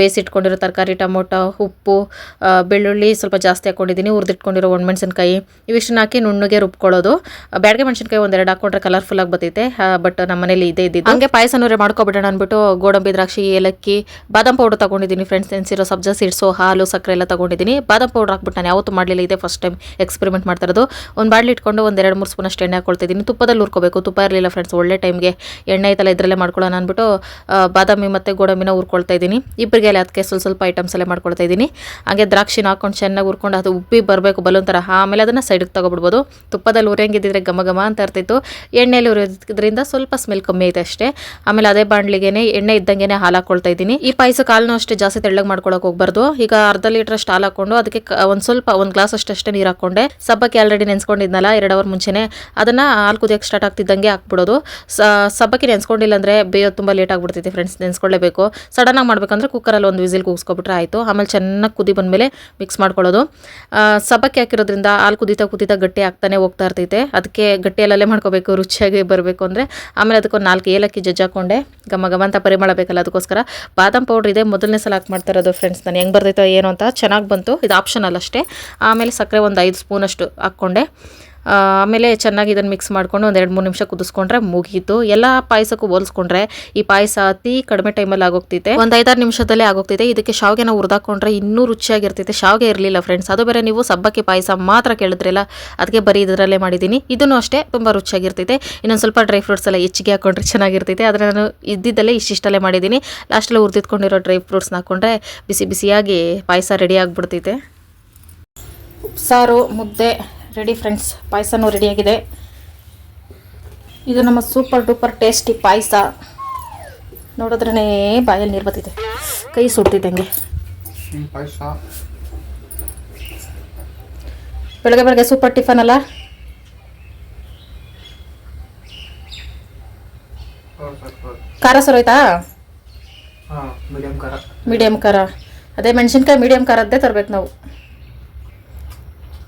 ಬೇಯಿಸಿಟ್ಕೊಂಡಿರೋ ತರಕಾರಿ, ಟೊಮೊಟೊ, ಉಪ್ಪು ಬೆಳ್ಳುಳ್ಳಿ ಸ್ವಲ್ಪ ಜಾಸ್ತಿ ಹಾಕ್ಕೊಂಡಿದ್ದೀನಿ ಹುರಿದಿಟ್ಕೊಂಡಿರೋ ಒಣಮೆಣಸಿನ್ಕಾಯಿ ಇವಿಷ್ಟನ್ನ ಹಾಕಿ ನುಣ್ಣಗೆ ರುಬ್ಕೊಳ್ಳೋದು. ಬ್ಯಾಡ್ಗೆ ಮೆಣಸಿನ್ಕಾಯಿ ಒಂದೆರಡು ಹಾಕೊಂಡ್ರೆ ಕಲರ್ಫುಲ್ ಆಗಿ ಬರ್ತೈತೆ ಬಟ್ ನಮ್ಮ ಮನೇಲಿ ಇದೇ ಇದ್ದಿದ್ದು. ಹಂಗೆ ಪಾಯಸನೂರೇ ಮಾಡ್ಕೊಬಿಡೋಣ ಅಂದ್ಬಿಟ್ಟು ಗೋಡಂಬಿ, ದ್ರಾಕ್ಷಿ, ಏಲಕ್ಕಿ, ಬಾದಾಮ್ ಪೌಡರ್ ತಗೊಂಡಿದ್ದೀನಿ ಫ್ರೆಂಡ್ಸ್ ನೆನೆಸಿರೋ ಸಬ್ಜಾ ಸೀಡ್ಸು ಹಾಲು, ಸಕ್ಕರೆ ಎಲ್ಲ ತಗೊಂಡಿದ್ದೀನಿ. ಬಾದಾಮ್ ಪೌಡರ್ ಹಾಕ್ಬಿಟ್ಟು ನಾನು ಯಾವತ್ತೂ ಮಾಡಲಿಲ್ಲ, ಇದೆ ಫಸ್ಟ್ ಟೈಮ್ ಎಕ್ಸ್ಪೆರಿಮೆಂಟ್ ಮಾಡ್ತಾ ಇರೋದು. ಒಂದು ಬಾಡ್ಲಿ ಇಟ್ಕೊಂಡು ಒಂದು ಎರಡು ಮೂರು ಸ್ಪೂನ್ ಅಷ್ಟು ಎಣ್ಣೆ ಹಾಕೊಳ್ತಿದ್ದೀನಿ. ತುಪ್ಪದಲ್ಲಿ ಹುರ್ಕೋಬೇಕು, ತುಪ್ಪ ಇರಲಿಲ್ಲ ಫ್ರೆಂಡ್ಸ್ ಒಳ್ಳೆ ಟೈಮ್ಗೆ ಎಣ್ಣೆ ಐತಲ್ಲ ಇದರಲ್ಲೇ ಮಾಡ್ಕೊಳ್ಳೋಣ ಅಂದ್ಬಿಟ್ಟು ಬಾದಾಮಿ ಮತ್ತು ಗೋಡಂಬಿನ ಹುರ್ಕೊಳ್ತಾ ಇದ್ದೀನಿ. ಇಬ್ಬರಿಗೆ ಅದಕ್ಕೆ ಸ್ವಲ್ಪ ಸ್ವಲ್ಪ ಐಟಮ್ಸ್ ಎಲ್ಲ ಮಾಡ್ಕೊಳ್ತಾ ಇದ್ದೀನಿ. ಹಾಗೆ ದ್ರಾಕ್ಷಿ ದ್ರಾಕ್ಷಿನ ಹಾಕೊಂಡು ಚೆನ್ನಾಗಿ ಹುರ್ಕೊಂಡು ಅದು ಉಪ್ಪಿ ಬರಬೇಕು ಬಲೂನ್ ಥರ ಆಮೇಲೆ ಅದನ್ನು ಸೈಡಿಗೆ ತಗೊಬಿಡ್ಬೋದು. ತುಪ್ಪದಲ್ಲಿ ಉರಿಯಂಗಿದ್ದಿದ್ರೆ ಘಮ ಘಮ ಅಂತ ಇರ್ತಿತ್ತು. ಎಣ್ಣೆಯಲ್ಲಿ ಉರಿಯೋದ್ರಿಂದ ಸ್ವಲ್ಪ ಸ್ಮೆಲ್ ಕಮ್ಮಿ ಐತೆ ಅಷ್ಟೇ. ಆಮೇಲೆ ಅದೇ ಬಾಣಲಿಗೆನೆ ಎಣ್ಣೆ ಇದ್ದಂಗೆ ಹಾಲು ಹಾಕೊಳ್ತಾ ಇದ್ದೀನಿ. ಈ ಪಾಯಸಕ್ಕೆ ಹಾಲನ್ನು ಅಷ್ಟೇ ಜಾಸ್ತಿ ತೆಳ್ಳಗೆ ಮಾಡ್ಕೊಳಕ್ಕೆ ಹೋಗ್ಬಾರ್ದು. ಈಗ ಅರ್ಧ ಲೀಟರ್ ಅಷ್ಟು ಹಾಲು ಹಾಕೊಂಡು ಅದಕ್ಕೆ ಒಂದು ಸ್ವಲ್ಪ ಒಂದು ಗ್ಲಾಸ್ ಅಷ್ಟೇ ನೀರು ಹಾಕೊಂಡೆ. ಸಬ್ಬಕ್ಕೆ ಆಲ್ರೆಡಿ ನೆನ್ಸ್ಕೊಂಡಿದ್ನಲ್ಲ ಎರಡು ಅವರ್ ಮುಂಚೆನೆ. ಅದನ್ನು ಹಾಲು ಕುದಿಯೋಕ್ಕೆ ಸ್ಟಾರ್ಟ್ ಆಗ್ತಿದ್ದಂಗೆ ಹಾಕ್ಬಿಡೋದು. ಸಬ್ಬಕ್ಕಿ ನೆನ್ಸ್ಕೊಂಡಿಲ್ಲ ಅಂದರೆ ಬೇಯೋದು ತುಂಬ ಲೇಟ್ ಆಗಿಬಿಡ್ತೈತಿ ಫ್ರೆಂಡ್ಸ್ ನೆನ್ಸ್ಕೊಳ್ಳೇಬೇಕು ಸಡನ್ನಾಗಿ ಮಾಡ್ಬೇಕಂದ್ರೆ ಕುಕ್ಕರಲ್ಲಿ ಒಂದು ವಿಸಿಲ್ ಕೂಗಿಸ್ಕೊಬಿಟ್ರೆ ಆಯಿತು. ಆಮೇಲೆ ಚೆನ್ನಾಗಿ ಕುದಿ ಬಂದಮೇಲೆ ಮಿಕ್ಸ್ ಮಾಡ್ಕೊಳ್ಳೋದು. ಸಬ್ಬಕ್ಕಿ ಹಾಕಿರೋದ್ರಿಂದ ಹಾಲು ಕುದೀತಾ ಕುದೀತಾ ಗಟ್ಟಿ ಆಗ್ತಾನೆ ಹೋಗ್ತಾ ಇರ್ತೈತೆ. ಅದಕ್ಕೆ ಗಟ್ಟಿಯಲ್ಲೇ ಮಾಡ್ಕೋಬೇಕು, ರುಚಿಯಾಗಿ ಬರಬೇಕು ಅಂದರೆ ಆಮೇಲೆ ಅದಕ್ಕೊಂದು ನಾಲ್ಕು ಏಲಕ್ಕಿ ಜಜ್ಜಾಕೊಂಡೆ. ಘಮ ಘಮ ಅಂತ ಪರಿಮಳ ಬೇಕಲ್ಲ ಅದಕ್ಕೋಸ್ಕರ. ಬಾದಾಮ್ ಪೌಡ್ರ್ ಇದೆ, ಮೊದಲನೇ ಸಲ ಹಾಕಿ ಮಾಡ್ತಾ ಇರೋದು ಫ್ರೆಂಡ್ಸ್ ನಾನು ಹೆಂಗೆ ಬರ್ತೈತೋ ಏನು ಅಂತ ಚೆನ್ನಾಗಿ ಬಂತು. ಇದು ಆಪ್ಷನಲ್ ಅಷ್ಟೇ. ಆಮೇಲೆ ಸಕ್ಕರೆ ಒಂದು ಐದು ಸ್ಪೂನಷ್ಟು ಹಾಕ್ಕೊಂಡೆ. ಆಮೇಲೆ ಚೆನ್ನಾಗಿ ಇದನ್ನು ಮಿಕ್ಸ್ ಮಾಡಿಕೊಂಡು ಒಂದು ಎರಡು ಮೂರು ನಿಮಿಷ ಕುದಿಸ್ಕೊಂಡ್ರೆ ಮುಗೀತು. ಎಲ್ಲ ಪಾಯಸಕ್ಕೂ ಹೋಲಿಸ್ಕೊಂಡ್ರೆ ಈ ಪಾಯಸ ಅತಿ ಕಡಿಮೆ ಟೈಮಲ್ಲಿ ಆಗೋಗ್ತೈತೆ. ಒಂದು ಐದಾರು ನಿಮಿಷದಲ್ಲೇ ಆಗೋಗ್ತೈತೆ. ಇದಕ್ಕೆ ಶಾವಿಗೆನ ಹುರಿದಾಕೊಂಡ್ರೆ ಇನ್ನೂ ರುಚಿಯಾಗಿರ್ತೈತೆ. ಶಾವಿಗೆ ಇರಲಿಲ್ಲ ಫ್ರೆಂಡ್ಸ್ ಅದು ಬೇರೆ ನೀವು ಸಬ್ಬಕ್ಕಿ ಪಾಯಸ ಮಾತ್ರ ಕೇಳಿದ್ರಲ್ಲ ಅದಕ್ಕೆ ಬರೀ ಇದರಲ್ಲೇ ಮಾಡಿದ್ದೀನಿ ಇದನ್ನು ಅಷ್ಟೇ, ತುಂಬ ರುಚಿಯಾಗಿರ್ತೈತೆ. ಇನ್ನೊಂದು ಸ್ವಲ್ಪ ಡ್ರೈ ಫ್ರೂಟ್ಸ್ ಎಲ್ಲ ಹೆಚ್ಚಿಗೆ ಹಾಕೊಂಡ್ರೆ ಚೆನ್ನಾಗಿರ್ತೈತೆ. ಆದರೆ ನಾನು ಇದ್ದಿದ್ದಲ್ಲೇ ಇಷ್ಟಿಷ್ಟಲ್ಲೇ ಮಾಡಿದ್ದೀನಿ ಲಾಸ್ಟಲ್ಲಿ ಹುರಿದಿಟ್ಕೊಂಡಿರೋ ಡ್ರೈ ಫ್ರೂಟ್ಸ್ನ ಹಾಕೊಂಡ್ರೆ ಬಿಸಿ ಬಿಸಿಯಾಗಿ ಪಾಯಸ ರೆಡಿ ಆಗಿಬಿಡ್ತೈತೆ. ಸಾರು ಮುದ್ದೆ ರೆಡಿ ಫ್ರೆಂಡ್ಸ್ ಪಾಯಸನೂ ರೆಡಿಯಾಗಿದೆ ಇದು ನಮ್ಮ ಸೂಪರ್ ಡೂಪರ್ ಟೇಸ್ಟಿ ಪಾಯಸ. ನೋಡಿದ್ರೇ ಬಾಯಲ್ಲಿ ನೀರು ಬರ್ತಿದೆ ಕೈ ಸುಡ್ತಿದ್ದಂಗೆ ಬೆಳಗ್ಗೆ ಬೆಳಗ್ಗೆ ಸೂಪರ್ ಟಿಫನ್ ಅಲ್ಲ? ಖಾರ ಸರ್ ಹೋಯ್ತಾ? ಮೀಡಿಯಂ ಮೀಡಿಯಮ್ ಖಾರ. ಅದೇ ಮೆಣಸಿನ್ಕಾಯಿ ಮೀಡಿಯಂ ಖಾರದ್ದೇ ತರ್ಬೇಕು ನಾವು.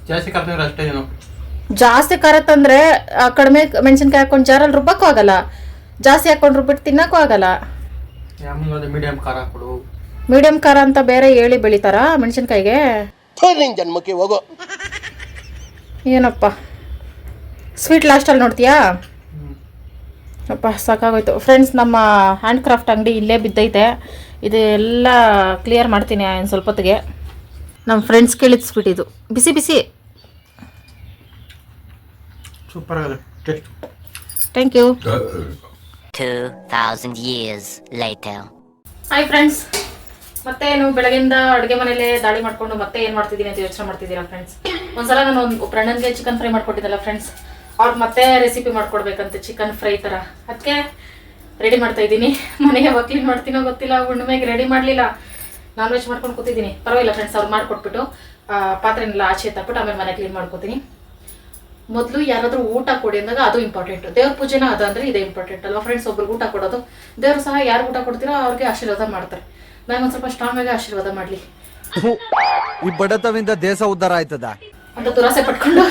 ಜಾಸ್ತಿ ಖಾರ ತಿಂದ್ರೆ ಅಷ್ಟೇ ಏನು? ಜಾಸ್ತಿ ಖಾರ ತಂದ್ರೆ ಆ, ಕಡಿಮೆ ಮೆಣಸಿನ್ಕಾಯಿ ಹಾಕೊಂಡು ಜಾರಲ್ಲಿ ರುಬ್ಬಕ್ಕೂ ಆಗಲ್ಲ. ಜಾಸ್ತಿ ಹಾಕೊಂಡು ರುಬ್ಬಿಟ್ಟು ತಿನ್ನಕ್ಕೂ ಆಗಲ್ಲ. ಮೀಡಿಯಂ ಖಾರ ಕೊಡು. ಮೀಡಿಯಂ ಖಾರ ಅಂತ ಬೇರೆ ಹೇಳಿ ಬೆಳಿತಾರಾ ಮೆಣಸಿನ್ಕಾಯಿಗೆ? ಜನ್ಮಕ್ಕೆ ಹೋಗೋ. ಏನಪ್ಪ? ಸ್ವೀಟ್ ಲಾಸ್ಟಲ್ಲಿ ನೋಡ್ತೀಯಾ? ಅಪ್ಪ ಸಾಕಾಗೋಯ್ತು. ಫ್ರೆಂಡ್ಸ್ ನಮ್ಮ ಹ್ಯಾಂಡ್ ಕ್ರಾಫ್ಟ್ ಅಂಗಡಿ ಇಲ್ಲೇ ಬಿದ್ದೈತೆ. ಇದು ಎಲ್ಲ ಕ್ಲಿಯರ್ ಮಾಡ್ತೀನಿ ಇನ್ನು ಸ್ವಲ್ಪ ಹೊತ್ತಿಗೆ ನಮ್ಮ ಫ್ರೆಂಡ್ಸ್ ಕೇಳಿದ ಸ್ವೀಟ್ ಇದು. ಬಿಸಿ ಬಿಸಿ. Super taste thank you 2,000 years later. Hi friends ಮತ್ತೆ ನೀವು ಬೆಳಗಿಂದ ಅಡುಗೆ ಮನೆಯಲ್ಲೇ ದಾಳಿ ಮಾಡ್ಕೊಂಡು ಮತ್ತೆ ಏನು ಮಾಡ್ತಿದ್ದೀನಿ ಅಂತ ಯೋಚನೆ ಮಾಡ್ತಿದ್ದೀರಾ ಫ್ರೆಂಡ್ಸ್ ಒಂದ್ಸಲ ನಾನು ಒಂದು ಅಣ್ಣನಿಗೆ ಚಿಕನ್ ಫ್ರೈ ಮಾಡ್ಕೊಟ್ಟಿದ್ದಲ್ಲ ಫ್ರೆಂಡ್ಸ್ ಅವ್ರು ಮತ್ತೆ ರೆಸಿಪಿ ಮಾಡ್ಕೊಡ್ಬೇಕಂತೆ ಚಿಕನ್ ಫ್ರೈ ತರ. ಅದಕ್ಕೆ ರೆಡಿ ಮಾಡ್ತಾ ಇದ್ದೀನಿ. ಮನೆಗೆ ಯಾವಾಗ ಕ್ಲೀನ್ ಮಾಡ್ತೀನೋ ಗೊತ್ತಿಲ್ಲ ಹುಣ್ಣಿಮೆಗೆ ರೆಡಿ ಮಾಡಲಿಲ್ಲ. ನಾನ್ ವೆಜ್ ಮಾಡ್ಕೊಂಡು ಕೂತಿದ್ದೀನಿ. ಪರವಾಗಿಲ್ಲ ಫ್ರೆಂಡ್ಸ್ ಅವ್ರು ಮಾಡ್ಕೊಟ್ಬಿಟ್ಟು ಆ, ಪಾತ್ರೆನೆಲ್ಲ ಆಚೆ ತಪ್ಪಿಟ್ಟು ಆಮೇಲೆ ಮನೆ ಕ್ಲೀನ್ ಮಾಡ್ಕೋತೀನಿ. ಮೊದಲು ಯಾರಾದರೂ ಊಟ ಕೊಡಿ ಅಂದಾಗ ಅದು ಇಂಪಾರ್ಟೆಂಟ್ ದೇವ್ರ ಪೂಜೆನ ಅದು ಅಂದ್ರೆ ಇದೇ ಇಂಪಾರ್ಟೆಂಟ್ ಅಲ್ವಾ ಫ್ರೆಂಡ್ಸ್ ಒಬ್ರಿಗೆ ಊಟ ಕೊಡೋದು? ದೇವ್ರು ಸಹ ಯಾರು ಊಟ ಕೊಡ್ತೀರೋ ಅವ್ರಿಗೆ ಆಶೀರ್ವಾದ ಮಾಡ್ತಾರೆ. ನಾನು ಒಂದು ಸ್ವಲ್ಪ ಸ್ಟ್ರಾಂಗ್ ಆಗಿ ಆಶೀರ್ವಾದ ಮಾಡಲಿ. ಈ ಬಡತವಿಂದ ದೇಶ ಉದ್ಧಾರ ಆಯ್ತದ? ಅಂತ ದುರಾಸೆ ಪಟ್ಕೊಂಡು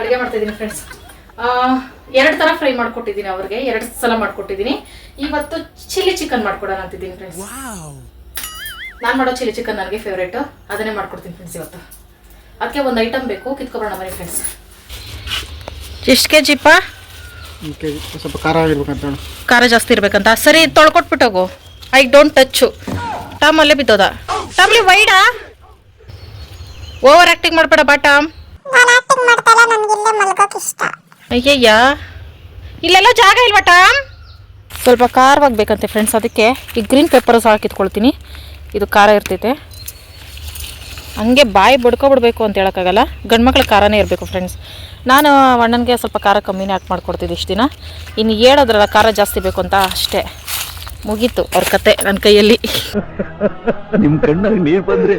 ಅಡುಗೆ ಮಾಡ್ತಿದ್ದೀನಿ ಫ್ರೆಂಡ್ಸ್ ಎರಡು ಥರ ಫ್ರೈ ಮಾಡ್ಕೊಟ್ಟಿದ್ದೀನಿ ಅವ್ರಿಗೆ ಎರಡು ಸಲ ಮಾಡ್ಕೊಟ್ಟಿದ್ದೀನಿ ಇವತ್ತು ಚಿಲ್ಲಿ ಚಿಕನ್ ಮಾಡ್ಕೊಡೋಣ ಅಂತಿದ್ದೀನಿ ಫ್ರೆಂಡ್ಸ್ ನಾನು ಮಾಡೋ ಚಿಲ್ಲಿ ಚಿಕನ್ ನನಗೆ ಫೇವ್ರೇಟು ಅದನ್ನೇ ಮಾಡ್ಕೊಡ್ತೀನಿ ಫ್ರೆಂಡ್ಸ್ ಇವತ್ತು. ಅದಕ್ಕೆ ಒಂದು ಐಟಮ್ ಬೇಕು ಕಿತ್ಕೊಬೋಣ ಬನ್ನಿ ಫ್ರೆಂಡ್ಸ್ ಎಷ್ಟು ಕೆ ಜಿಪ್ಪ ಸ್ವಲ್ಪ ಖಾರ ಆಗಿರ್ಬೇಕಂತ ಖಾರ ಜಾಸ್ತಿ ಇರ್ಬೇಕಂತ? ಸರಿ ತೊಳ್ಕೊಟ್ಬಿಟ್ಟೋಗು ಹೋಗು. ಐ ಡೋಂಟ್ ಟಚ್ ಟಾಮ್ ಅಲ್ಲೇ ಬಿದ್ದೋದ. ಟಾಮ್ಲಿ ವೈಡಾ? ಓವರ್ ಆಕ್ಟಿಂಗ್ ಮಾಡ್ಬೇಡ ಬಾ ಟಾಮ್. ನಾನು ಆಕ್ಟಿಂಗ್ ಮಾಡ್ತಾ ಇಲ್ಲ ನನಗೆ ಇಲ್ಲೇ ಮಲ್ಗೋಕೆ ಇಷ್ಟ. ಅಯ್ಯಯ್ಯ. ಇಲ್ಲೆಲ್ಲ ಜಾಗ ಇಲ್ವಾ ಟಾಮ್? ಸ್ವಲ್ಪ ಖಾರವಾಗಬೇಕಂತೆ ಫ್ರೆಂಡ್ಸ್ ಅದಕ್ಕೆ ಈ ಗ್ರೀನ್ ಪೇಪರ್ ಸಹ ಹಾಕಿತ್ಕೊಳ್ತೀನಿ ಇದು ಖಾರ ಇರ್ತೈತೆ. ಹಂಗೆ ಬಾಯಿ ಬಡ್ಕೊಬಿಡ್ಬೇಕು ಅಂತ ಹೇಳೋಕ್ಕಾಗಲ್ಲ. ಗಂಡು ಮಕ್ಳು ಖಾರನೇ ಇರಬೇಕು ಫ್ರೆಂಡ್ಸ್ ನಾನು ಅಣ್ಣನಿಗೆ ಸ್ವಲ್ಪ ಖಾರ ಕಮ್ಮಿನೇ ಹಾಕಿ ಮಾಡ್ಕೊಡ್ತಿದ್ದೆ ಇಷ್ಟು ದಿನ. ಇನ್ನು ಹೇಳೋದ್ರಲ್ಲ ಖಾರ ಜಾಸ್ತಿ ಬೇಕು ಅಂತ ಅಷ್ಟೇ. ಮುಗೀತು ಅವ್ರ ಕತೆ ನನ್ನ ಕೈಯಲ್ಲಿ. ನಿಮ್ಮ ಕಣ್ಣಾಗ ನೀರು ಬಂದ್ರೆ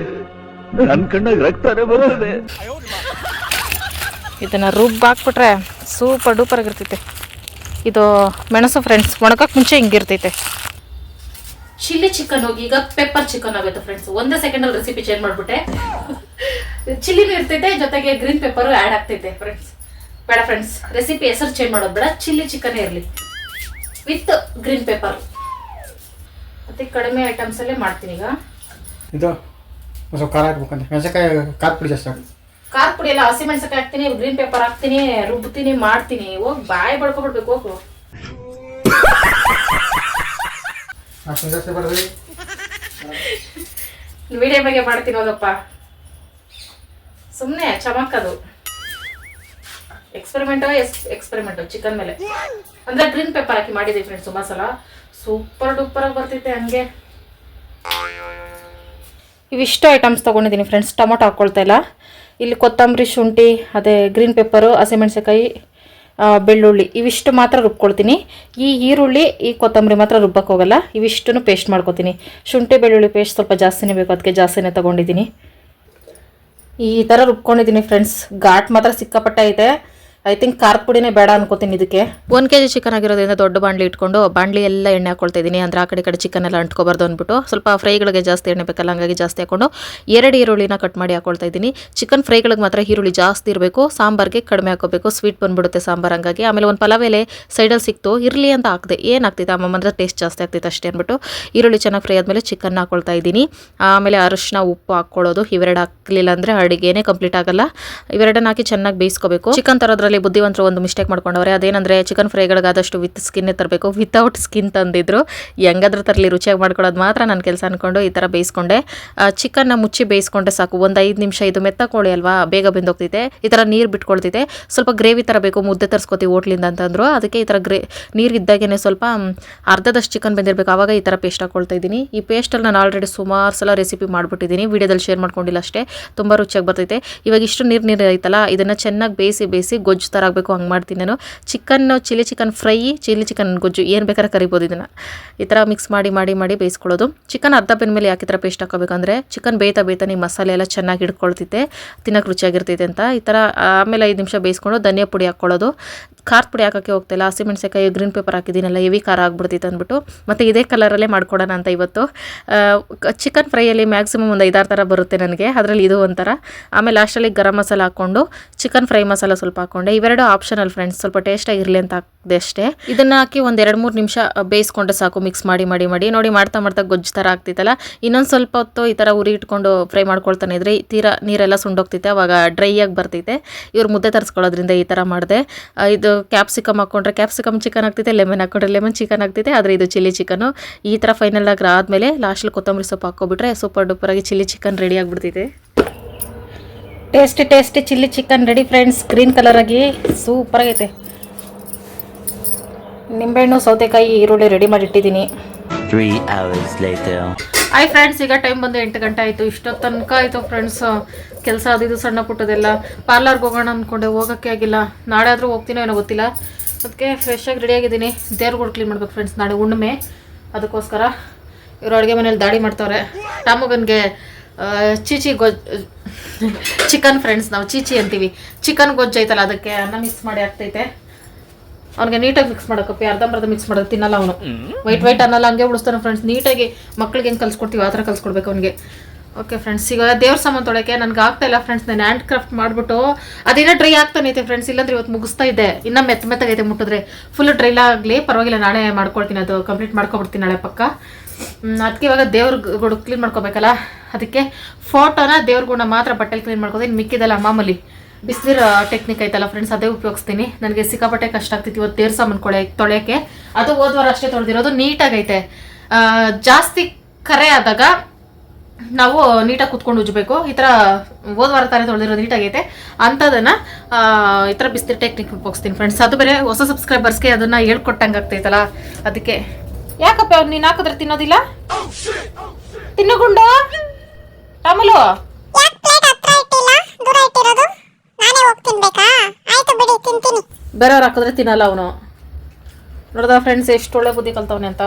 ನನ್ನ ಕಣ್ಣಾಗ ರಕ್ತನೇ ಬರ್ತದೆ ಇದನ್ನು ರುಬ್ಬ್ ಹಾಕ್ಬಿಟ್ರೆ ಸೂಪರ್ ಡೂಪರ್ ಆಗಿರ್ತೈತೆ. ಇದು ಮೆಣಸು ಫ್ರೆಂಡ್ಸ್ ಒಣಗಕ್ಕೆ ಮುಂಚೆ ಹಿಂಗಿರ್ತೈತೆ. ಚಿಲ್ಲಿ ಚಿಕನ್ ಹೋಗಿ ಈಗ ಪೆಪ್ಪರ್ ಚಿಕನ್ ಆಗುತ್ತೆ ಫ್ರೆಂಡ್ಸ್ ಒಂದೇ ಸೆಕೆಂಡಲ್ಲಿ ರೆಸಿಪಿ ಚೇಂಜ್ ಮಾಡ್ಬಿಟ್ಟೆ. ಚಿಲ್ಲಿನೂ ಇರ್ತೈತೆ ಜೊತೆಗೆ ಗ್ರೀನ್ ಪೆಪ್ಪರು ಆ್ಯಡ್ ಆಗ್ತೈತೆ ಫ್ರೆಂಡ್ಸ್ ಬೇಡ ಫ್ರೆಂಡ್ಸ್ ರೆಸಿಪಿ ಹೆಸರು ಚೇಂಜ್ ಮಾಡೋದು ಬೇಡ ಚಿಲ್ಲಿ ಚಿಕನ್ ಇರಲಿ. ವಿತ್ ಗ್ರೀನ್ ಪೆಪ್ಪರ್ ಅತಿ ಕಡಿಮೆ ಐಟಮ್ಸಲ್ಲೇ ಮಾಡ್ತೀನಿ ಈಗ. ಇದು ಸ್ವಲ್ಪ ಖಾರ ಹಾಕ್ಬೇಕಂತ ಮೆಣಸಿನ್ಕಾಯಿ ಖಾರ ಪುಡಿ ಜಾಸ್ತಿ ಹಾಕಿ ಖಾರ ಪುಡಿ ಎಲ್ಲ ಹಸಿ ಮೆಣಸಕ್ಕೆ ಹಾಕ್ತೀನಿ ಗ್ರೀನ್ ಪೇಪರ್ ಹಾಕ್ತೀನಿ ರುಬ್ತೀನಿ ಮಾಡ್ತೀನಿ. ಹೋಗಿ ಬಾಯಿ ಬಡ್ಕೊಬಿಡ್ಬೇಕು ಹೋಗು. ಅಷ್ಟು ಬರ್ರಿ ವಿಡಿಯೋ ಬಗ್ಗೆ ಮಾಡ್ತೀನಿ ಹೋಗಪ್ಪ ಸುಮ್ಮನೆ ಚಮಕದು. ಎಕ್ಸ್ಪೆರಿಮೆಂಟ್ ಎಸ್ ಎಕ್ಸ್ಪೆರಿಮೆಂಟ್ ಚಿಕನ್ ಮೇಲೆ. ಅಂದ್ರೆ ಗ್ರೀನ್ ಪೇಪರ್ ಹಾಕಿ ಮಾಡಿದ್ದೆ ಫ್ರೆಂಡ್ಸ್ ತುಂಬಾ ಸಲ. ಸೂಪರ್ ಡೂಪರ್ ಆಗಿ ಬರ್ತೈತೆ ಹಂಗೆ. ಇವಿಷ್ಟು ಐಟಮ್ಸ್ ತೊಗೊಂಡಿದ್ದೀನಿ ಫ್ರೆಂಡ್ಸ್ ಟೊಮೊಟೊ ಹಾಕ್ಕೊಳ್ತಾ ಇಲ್ಲ. ಇಲ್ಲಿ ಕೊತ್ತಂಬರಿ ಶುಂಠಿ ಅದೇ ಗ್ರೀನ್ ಪೇಪರು ಹಸಿಮೆಣಸಿನ್ಕಾಯಿ ಆ, ಬೆಳ್ಳುಳ್ಳಿ, ಇವಿಷ್ಟು ಮಾತ್ರ ರುಬ್ಕೊಳ್ತೀನಿ. ಈ ಈರುಳ್ಳಿ, ಈ ಕೊತ್ತಂಬರಿ ಮಾತ್ರ ರುಬ್ಬಕ್ಕೆ ಹೋಗಲ್ಲ. ಇವಿಷ್ಟನ್ನು ಪೇಸ್ಟ್ ಮಾಡ್ಕೊತೀನಿ. ಶುಂಠಿ, ಬೆಳ್ಳುಳ್ಳಿ ಪೇಸ್ಟ್ ಸ್ವಲ್ಪ ಜಾಸ್ತಿನೇ ಬೇಕು. ಅದಕ್ಕೆ ಜಾಸ್ತಿನೇ ತೊಗೊಂಡಿದ್ದೀನಿ. ಈ ಥರ ರುಬ್ಕೊಂಡಿದ್ದೀನಿ ಫ್ರೆಂಡ್ಸ್ ಘಾಟ್ ಮಾತ್ರ ಸಿಕ್ಕಾಪಟ್ಟೆ ಐತೆ. ಐ ಥಿಂಕ್ ಖಾರ ಪುಡಿನೇ ಬೇಡ ಅನ್ಕೋತೀನಿ ಇದಕ್ಕೆ. ಒಂದು ಕೆ ಜಿ ಚಿಕನ್ ಆಗಿರೋದ್ರಿಂದ ದೊಡ್ಡ ಬಾಂಡ್ಲಿ ಇಟ್ಕೊಂಡು ಬಾಂಡ್ಲಿ ಎಲ್ಲ ಎಣ್ಣೆ ಹಾಕೊಳ್ತಾ ಇದ್ದೀನಿ ಅಂದ್ರೆ ಆ ಕಡೆ ಕಡೆ ಚಿಕನ್ ಎಲ್ಲ ಅಂಟ್ಕೋಬಾರ್ದು ಅಂದ್ಬಿಟ್ಟು ಸ್ವಲ್ಪ ಫ್ರೈಗಳಿಗೆ ಜಾಸ್ತಿ ಎಣ್ಣೆ ಬೇಕಲ್ಲ, ಹಂಗಾಗಿ ಜಾಸ್ತಿ ಹಾಕೊಂಡು ಎರಡು ಈರುಳ್ಳಿನ ಕಟ್ ಮಾಡಿ ಹಾಕೊಳ್ತಾ ಇದ್ದೀನಿ ಚಿಕನ್ ಫ್ರೈಗಳಿಗೆ ಮಾತ್ರ ಈರುಳ್ಳಿ ಜಾಸ್ತಿ ಇರಬೇಕು, ಸಾಂಬಾರ್ಗೆ ಕಡಿಮೆ ಹಾಕೋಬೇಕು ಸ್ವೀಟ್ ಬಂದ್ಬಿಡುತ್ತೆ ಸಾಂಬಾರ್ ಹಂಗಾಗಿ. ಆಮೇಲೆ ಒಂದು ಪಲಾವ್ ಎಲೆ ಸೈಡಲ್ಲಿ ಸಿಕ್ತು, ಇರಲಿ ಅಂತ ಹಾಕಿದೆ. ಏನು ಆಗ್ತಿತ್ತು ಅಮ್ಮ ಟೇಸ್ಟ್ ಜಾಸ್ತಿ ಆಗ್ತಿತ್ತು ಅಷ್ಟೇ ಅಂದ್ಬಿಟ್ಟು ಈರುಳ್ಳಿ ಚೆನ್ನಾಗಿ ಫ್ರೈ ಆದಮೇಲೆ ಚಿಕನ್ ಹಾಕೊಳ್ತಾ ಇದ್ದೀನಿ ಆಮೇಲೆ ಅರಶಿನ, ಉಪ್ಪು ಹಾಕ್ಕೊಳ್ಳೋದು. ಇವೆರಡು ಹಾಕಲಿಲ್ಲ ಅಂದರೆ ಅಡುಗೆನೇ ಕಂಪ್ಲೀಟ್ ಆಗಲ್ಲ. ಇವೆರಡನ್ನ ಹಾಕಿ ಚೆನ್ನಾಗಿ ಬೇಯಿಸ್ಕೋಬೇಕು. ಚಿಕನ್ ತರೋದ್ರಲ್ಲಿ ಬುದ್ಧಿವಂತರು ಒಂದು ಮಿಸ್ಟೇಕ್ ಮಾಡ್ಕೊಂಡವ್ರೆ, ಅದೇನಂದರೆ ಚಿಕನ್ ಫ್ರೈಗಳಿಗಾದಷ್ಟು ವಿತ್ ಸ್ಕಿನ್ನೇ ತರಬೇಕು. ವಿತೌಟ್ ಸ್ಕಿನ್ ತಂದಿದ್ರು, ಹೆಂಗಾದ್ರೂ ತರಲಿ, ರುಚಿಯಾಗಿ ಮಾಡ್ಕೊಳ್ಳೋದು ಮಾತ್ರ ನನ್ನ ಕೆಲಸ ಅಂದ್ಕೊಂಡು ಈ ಥರ ಬೇಯಿಸ್ಕೊಂಡೆ. ಚಿಕನ್ನ ಮುಚ್ಚಿ ಬೇಯಿಸ್ಕೊಂಡೆ ಸಾಕು, ಒಂದು ಐದು ನಿಮಿಷ ಇದು ಮೆತ್ತಕೋಳಿ ಅಲ್ವಾ, ಬೇಗ ಬೆಂದೋಗ್ತಿದೆ ಈ ಥರ ನೀರು ಬಿಟ್ಕೊಳ್ತಿದೆ ಸ್ವಲ್ಪ ಗ್ರೇವಿ ತರಬೇಕು, ಮುದ್ದೆ ತರಿಸ್ಕೊತೀವಿ ಹೋಟ್ಲಿಂದ ಅಂತಂದರು, ಅದಕ್ಕೆ ಈ ಥರ ಗ್ರೇ, ನೀರು ಇದ್ದಾಗೇ ಸ್ವಲ್ಪ ಅರ್ಧದಷ್ಟು ಚಿಕನ್ ಬೆಂದಿರಬೇಕು, ಆವಾಗ ಈ ಥರ ಪೇಸ್ಟ್ ಹಾಕ್ಕೊಳ್ತಾ ಇದ್ದೀನಿ. ಈ ಪೇಸ್ಟಲ್ಲಿ ನಾನು ಆಲ್ರೆಡಿ ಸುಮಾರು ಸಲ ರೆಸಿಪಿ ಮಾಡಿಬಿಟ್ಟಿದ್ದೀನಿ ವೀಡಿಯೋದಲ್ಲಿ ಶೇರ್ ಮಾಡ್ಕೊಂಡಿಲ್ಲ ಅಷ್ಟೇ, ತುಂಬ ರುಚಿಯಾಗಿ ಬರ್ತೈತೆ. ಇವಾಗ ಇಷ್ಟು ನೀರು ನೀರು ಐತಲ್ಲ, ಇದನ್ನು ಚೆನ್ನಾಗಿ ಬೇಯಿಸಿ ಬೇಯಿಸಿ, ಗೊಜ್ಜು ಥರ ಆಗಬೇಕು, ಹಂಗೆ ಮಾಡ್ತೀನಿ ನಾನು. Chicken chilli chicken fry chilli chicken ಗೊಜ್ಜು, ಏನು ಬೇಕಾದ್ರೆ ಕರಿಬೋದು ಇದನ್ನು. ಈ ಥರ ಮಿಕ್ಸ್ ಮಾಡಿ ಮಾಡಿ ಮಾಡಿ ಬೇಯಿಸ್ಕೊಳ್ಳೋದು. ಚಿಕನ್ ಅರ್ಧ ಬೆಂದ ಮೇಲೆ ಯಾಕೆ ಥರ ಪೇಸ್ಟ್ ಹಾಕೋಬೇಕಂದ್ರೆ ಚಿಕನ್ ಬೇಯ್ತಾ ಬೇಯ್ತಾ ನೀವು ಮಸಾಲೆ ಎಲ್ಲ ಚೆನ್ನಾಗಿ ಹಿಡ್ಕೊಳ್ತೈತೆ, ತಿನ್ನೋಕೆ ರುಚಿಯಾಗಿರ್ತೈತೆ ಅಂತ. ಈ ಥರ ಆಮೇಲೆ ಐದು ನಿಮಿಷ ಬೇಯಿಸ್ಕೊಂಡು ಧನಿಯಾ ಪುಡಿ ಹಾಕ್ಕೊಳ್ಳೋದು ಖಾರದ ಪುಡಿ ಹಾಕೋಕ್ಕೆ ಹೋಗ್ತಿಲ್ಲ ಹಸಿಮೆಣ್ಸಿಕಾಯಿ ಗ್ರೀನ್ ಪೇಪರ್ ಹಾಕಿದ್ದೀನಲ್ಲ ಹೆವಿ ಖಾರ ಆಗ್ಬಿಡ್ತೈತೆ ಅಂದ್ಬಿಟ್ಟು. ಮತ್ತು ಇದೇ ಕಲರಲ್ಲೇ ಮಾಡ್ಕೊಡೋಣ ಅಂತ ಇವತ್ತು. ಚಿಕನ್ ಫ್ರೈಯಲ್ಲಿ ಮ್ಯಾಕ್ಸಿಮಮ್ ಒಂದು ಐದಾರು ಥರ ಬರುತ್ತೆ ನನಗೆ. ಅದರಲ್ಲಿ ಇದು ಒಂಥರ. ಆಮೇಲೆ ಲಾಸ್ಟಲ್ಲಿ ಗರಂ ಮಸಾಲ ಹಾಕ್ಕೊಂಡು ಚಿಕನ್ ಫ್ರೈ ಮಸಾಲ ಸ್ವಲ್ಪ ಹಾಕ್ಕೊಂಡೆ ಇವೆರಡು ಆಪ್ಷನಲ್ ಫ್ರೆಂಡ್ಸ್ ಸ್ವಲ್ಪ ಟೇಸ್ಟ್ ಆಗಿರಲಿ ಅಂತ ಹಾಕಿದೆ ಅಷ್ಟೇ. ಇದನ್ನ ಹಾಕಿ ಒಂದ್ ಎರಡು ಮೂರು ನಿಮಿಷ ಬೇಯಿಸ್ಕೊಂಡ್ರೆ ಸಾಕು. ಮಿಕ್ಸ್ ಮಾಡಿ ಮಾಡಿ ಮಾಡಿ. ನೋಡಿ, ಮಾಡ್ತಾ ಮಾಡ್ತಾ ಗೊಜ್ಜು ಥರ ಆಗ್ತಿತ್ತಲ್ಲ? ಇನ್ನೊಂದು ಸ್ವಲ್ಪ ಹೊತ್ತು ಈ ಥರ ಉರಿ ಇಟ್ಕೊಂಡು ಫ್ರೈ ಮಾಡ್ಕೊಳ್ತಾನೆ ಇದ್ರೆ ತೀರಾ ನೀರೆಲ್ಲ ಸುಂಡೋಗ್ತಿತ್ತೆ. ಅವಾಗ ಡ್ರೈ ಆಗಿ ಬರ್ತೈತೆ ಇವ್ರು ಮುದ್ದೆ ತರಿಸ್ಕೊಳ್ಳೋದ್ರಿಂದ ಈ ಥರ ಮಾಡಿದೆ. ಇದು ಕ್ಯಾಪ್ಸಿಕಮ್ ಹಾಕೊಂಡ್ರೆ ಕ್ಯಾಪ್ಸಿಕಮ್ ಚಿಕನ್ ಆಗ್ತಿದೆ ಲೆಮನ್ ಹಾಕೊಂಡ್ರೆ ಲೆಮನ್ ಚಿಕನ್ ಆಗ್ತಿದೆ ಆದರೆ ಇದು ಚಿಲ್ಲಿ ಚಿಕನು ಈ ಥರ ಫೈನಲ್ ಆಗಿ ಆದಮೇಲೆ ಲಾಸ್ಟಲ್ಲಿ ಕೊತ್ತಂಬರಿ ಸೊಪ್ಪು ಹಾಕೋಬಿಟ್ರೆ ಸೂಪರ್ ಡೂಪರಾಗಿ chilli chicken ready ಆಗಿಬಿಡ್ತೈತೆ tasty tasty chilli chicken ready friends green colour ಆಗಿ ಸೂಪರ್ ಆಗೈತೆ. ನಿಂಬೆಹಣ್ಣು ಸೌತೆಕಾಯಿ ಈರುಳ್ಳಿ ರೆಡಿ ಮಾಡಿ later. ಹಾಯ್ ಫ್ರೆಂಡ್ಸ್ ಈಗ ಟೈಮ್ ಬಂದು ಎಂಟು ಗಂಟೆ ಆಯಿತು. ಇಷ್ಟೊತ್ತು ತನಕ ಆಯಿತು ಫ್ರೆಂಡ್ಸ್ ಕೆಲಸ ಅದು ಇದು ಸಣ್ಣ ಪುಟ್ಟದೆಲ್ಲ. ಪಾರ್ಲರ್ಗೆ ಹೋಗೋಣ ಅಂದ್ಕೊಂಡೆ ಹೋಗೋಕ್ಕೆ ಆಗಿಲ್ಲ. ನಾಳೆ ಆದರೂ ಹೋಗ್ತೀನೋ ಏನೋ ಗೊತ್ತಿಲ್ಲ. ಅದಕ್ಕೆ ಫ್ರೆಶ್ ಆಗಿ ರೆಡಿ ಆಗಿದ್ದೀನಿ. ದೇವ್ರುಗಳು ಕ್ಲೀನ್ ಮಾಡ್ಬೇಕು ಫ್ರೆಂಡ್ಸ್ ನಾಳೆ ಹುಣ್ಣಿಮೆ ಅದಕ್ಕೋಸ್ಕರ ಇವರು ಅಡುಗೆ ಮನೇಲಿ ದಾಡಿ ಮಾಡ್ತವ್ರೆ. ಟಾಮಗನ್ಗೆ ಚೀಚಿ ಗೊಜ್ ಚಿಕನ್ ಫ್ರೆಂಡ್ಸ್ ನಾವು ಚೀಚಿ ಅಂತೀವಿ. ಚಿಕನ್ ಗೊಜ್ಜು ಐತಲ್ಲ ಅದಕ್ಕೆ ಅನ್ನ ಮಿಕ್ಸ್ ಮಾಡಿ ಆಗ್ತೈತೆ. ಅವ್ನಿಗೆ ನೀಟಾಗಿ ಮಿಕ್ಸ್ ಮಾಡೋಕಪ್ಪಿ ಅರ್ಧಂಬರ್ಧ ಮಿಕ್ಸ್ ಮಾಡೋದು ತಿನ್ನಲ್ಲ ಅವನು. ವೈಟ್ ವೈಟ್ ಅನ್ನಲ್ಲ ಹಂಗೆ ಉಳಿಸ್ತಾನೆ ಫ್ರೆಂಡ್ಸ್ ನೀಟಾಗಿ ಮಕ್ಳಿಗೆ ಹೆಂಗೆ ಕಲ್ಸ್ಕೊಡ್ತೀವಿ ಆ ಥರ ಕಲ್ಸ್ಕೊಡ್ಬೇಕು ಅವ್ನಿಗೆ. ಓಕೆ ಫ್ರೆಂಡ್ಸ್ ಈಗ ದೇವ್ರ ಸಾಮಾನು ತೊಳಕ್ಕೆ ನನಗೆ ಆಗ್ತಾ ಇಲ್ಲ ಫ್ರೆಂಡ್ಸ್ ನಾನು ಹ್ಯಾಂಡ್ ಕ್ರಾಫ್ಟ್ ಮಾಡಿಬಿಟ್ಟು ಅದೇನೋ ಡ್ರೈ ಆಗ್ತಾನೈತೆ ಫ್ರೆಂಡ್ಸ್ ಇಲ್ಲಾಂದ್ರೆ ಇವತ್ತು ಮುಗಿಸ್ತಾ ಇದ್ದೆ. ಇನ್ನೂ ಮೆತ್ತ ಮೆತ್ತಗೈತೆ ಮುಟ್ಟಿದ್ರೆ. ಫುಲ್ ಡ್ರೈಲಾಗಲಿ ಪರವಾಗಿಲ್ಲ ನಾಳೆ ಮಾಡ್ಕೊಳ್ತೀನಿ ಅದು ಕಂಪ್ಲೀಟ್ ಮಾಡ್ಕೊಬಿಡ್ತೀನಿ ನಾಳೆ ಪಕ್ಕ. ಅದಕ್ಕೆ ಇವಾಗ ದೇವ್ರ ಗುಡ ಕ್ಲೀನ್ ಮಾಡ್ಕೋಬೇಕಲ್ಲ? ಅದಕ್ಕೆ ಫೋಟೋನ ದೇವ್ರ ಗುಣ ಮಾತ್ರ ಬಟ್ಟೆಲಿ ಕ್ಲೀನ್ ಮಾಡ್ಕೋತೀನಿ ಮಿಕ್ಕಿದಲ್ಲ ಮಾಮೂಲಿ ಬಿಸಿನೀರು ಟೆಕ್ನಿಕ್ ಐತಲ್ಲ ಫ್ರೆಂಡ್ಸ್ ಅದೇ ಉಪಯೋಗಿಸ್ತೀನಿ. ನನಗೆ ಸಿಕ್ಕಾಪಟ್ಟೆ ಕಷ್ಟ ಆಗ್ತಿತ್ತು ಇವತ್ತು ದೇವ್ರ ಸಾಮಾನು ಕೊಳೆ, ತೊಳೆಯೋಕ್ಕೆ. ಅದು ಹೋದ್ವಾರ ಅಷ್ಟೇ ತೊಳೆದಿರೋದು. ನೀಟಾಗೈತೆ ಜಾಸ್ತಿ ಕರೆ ಆದಾಗ ನಾವು ನೀಟಾಗಿ ಕುತ್ಕೊಂಡು ಉಜ್ಬೇಕು. ಈ ಥರ ಹೋದ ವಾರ ತಾನೇ ತೊಳೆದಿರೋದು ನೀಟಾಗೈತೆ ಅಂಥದನ್ನು ಈ ಥರ ಬಿಸ್ತಿ ಟೆಕ್ನಿಕ್ ಉಪಯೋಗಿಸ್ತೀನಿ ಫ್ರೆಂಡ್ಸ್ ಅದು ಬೇರೆ ಹೊಸ ಸಬ್ಸ್ಕ್ರೈಬರ್ಸ್ಗೆ ಅದನ್ನು ಹೇಳ್ಕೊಟ್ಟಂಗೆ ಆಗ್ತೈತಲ್ಲ. ಅದಕ್ಕೆ ಯಾಕಪ್ಪ ಅವ್ನು ನೀನು ಹಾಕಿದ್ರೆ ತಿನ್ನೋದಿಲ್ಲ? ತಿನ್ನಗುಂಡು? ಟಮಲು ಯಾಕೆ ಪ್ಲೇಟ್ ಹತ್ರ ಇಟ್ಟಿಲ್ಲ? ದೂರ ಇಟ್ಟಿರೋದು? ನಾನೇ ಹೋಗಿ ತಿನ್ಬೇಕಾ? ಆಯ್ತು ಬಿಡಿ ತಿಂತೀನಿ. ಬೇರೆಯವ್ರು ಹಾಕಿದ್ರೆ ತಿನ್ನಲ್ಲ ಅವನು. ನೋಡಿದ ಫ್ರೆಂಡ್ಸ್ ಎಷ್ಟು ಒಳ್ಳೆ ಬುದ್ಧಿ ಕಲ್ತವನೆ ಅಂತ.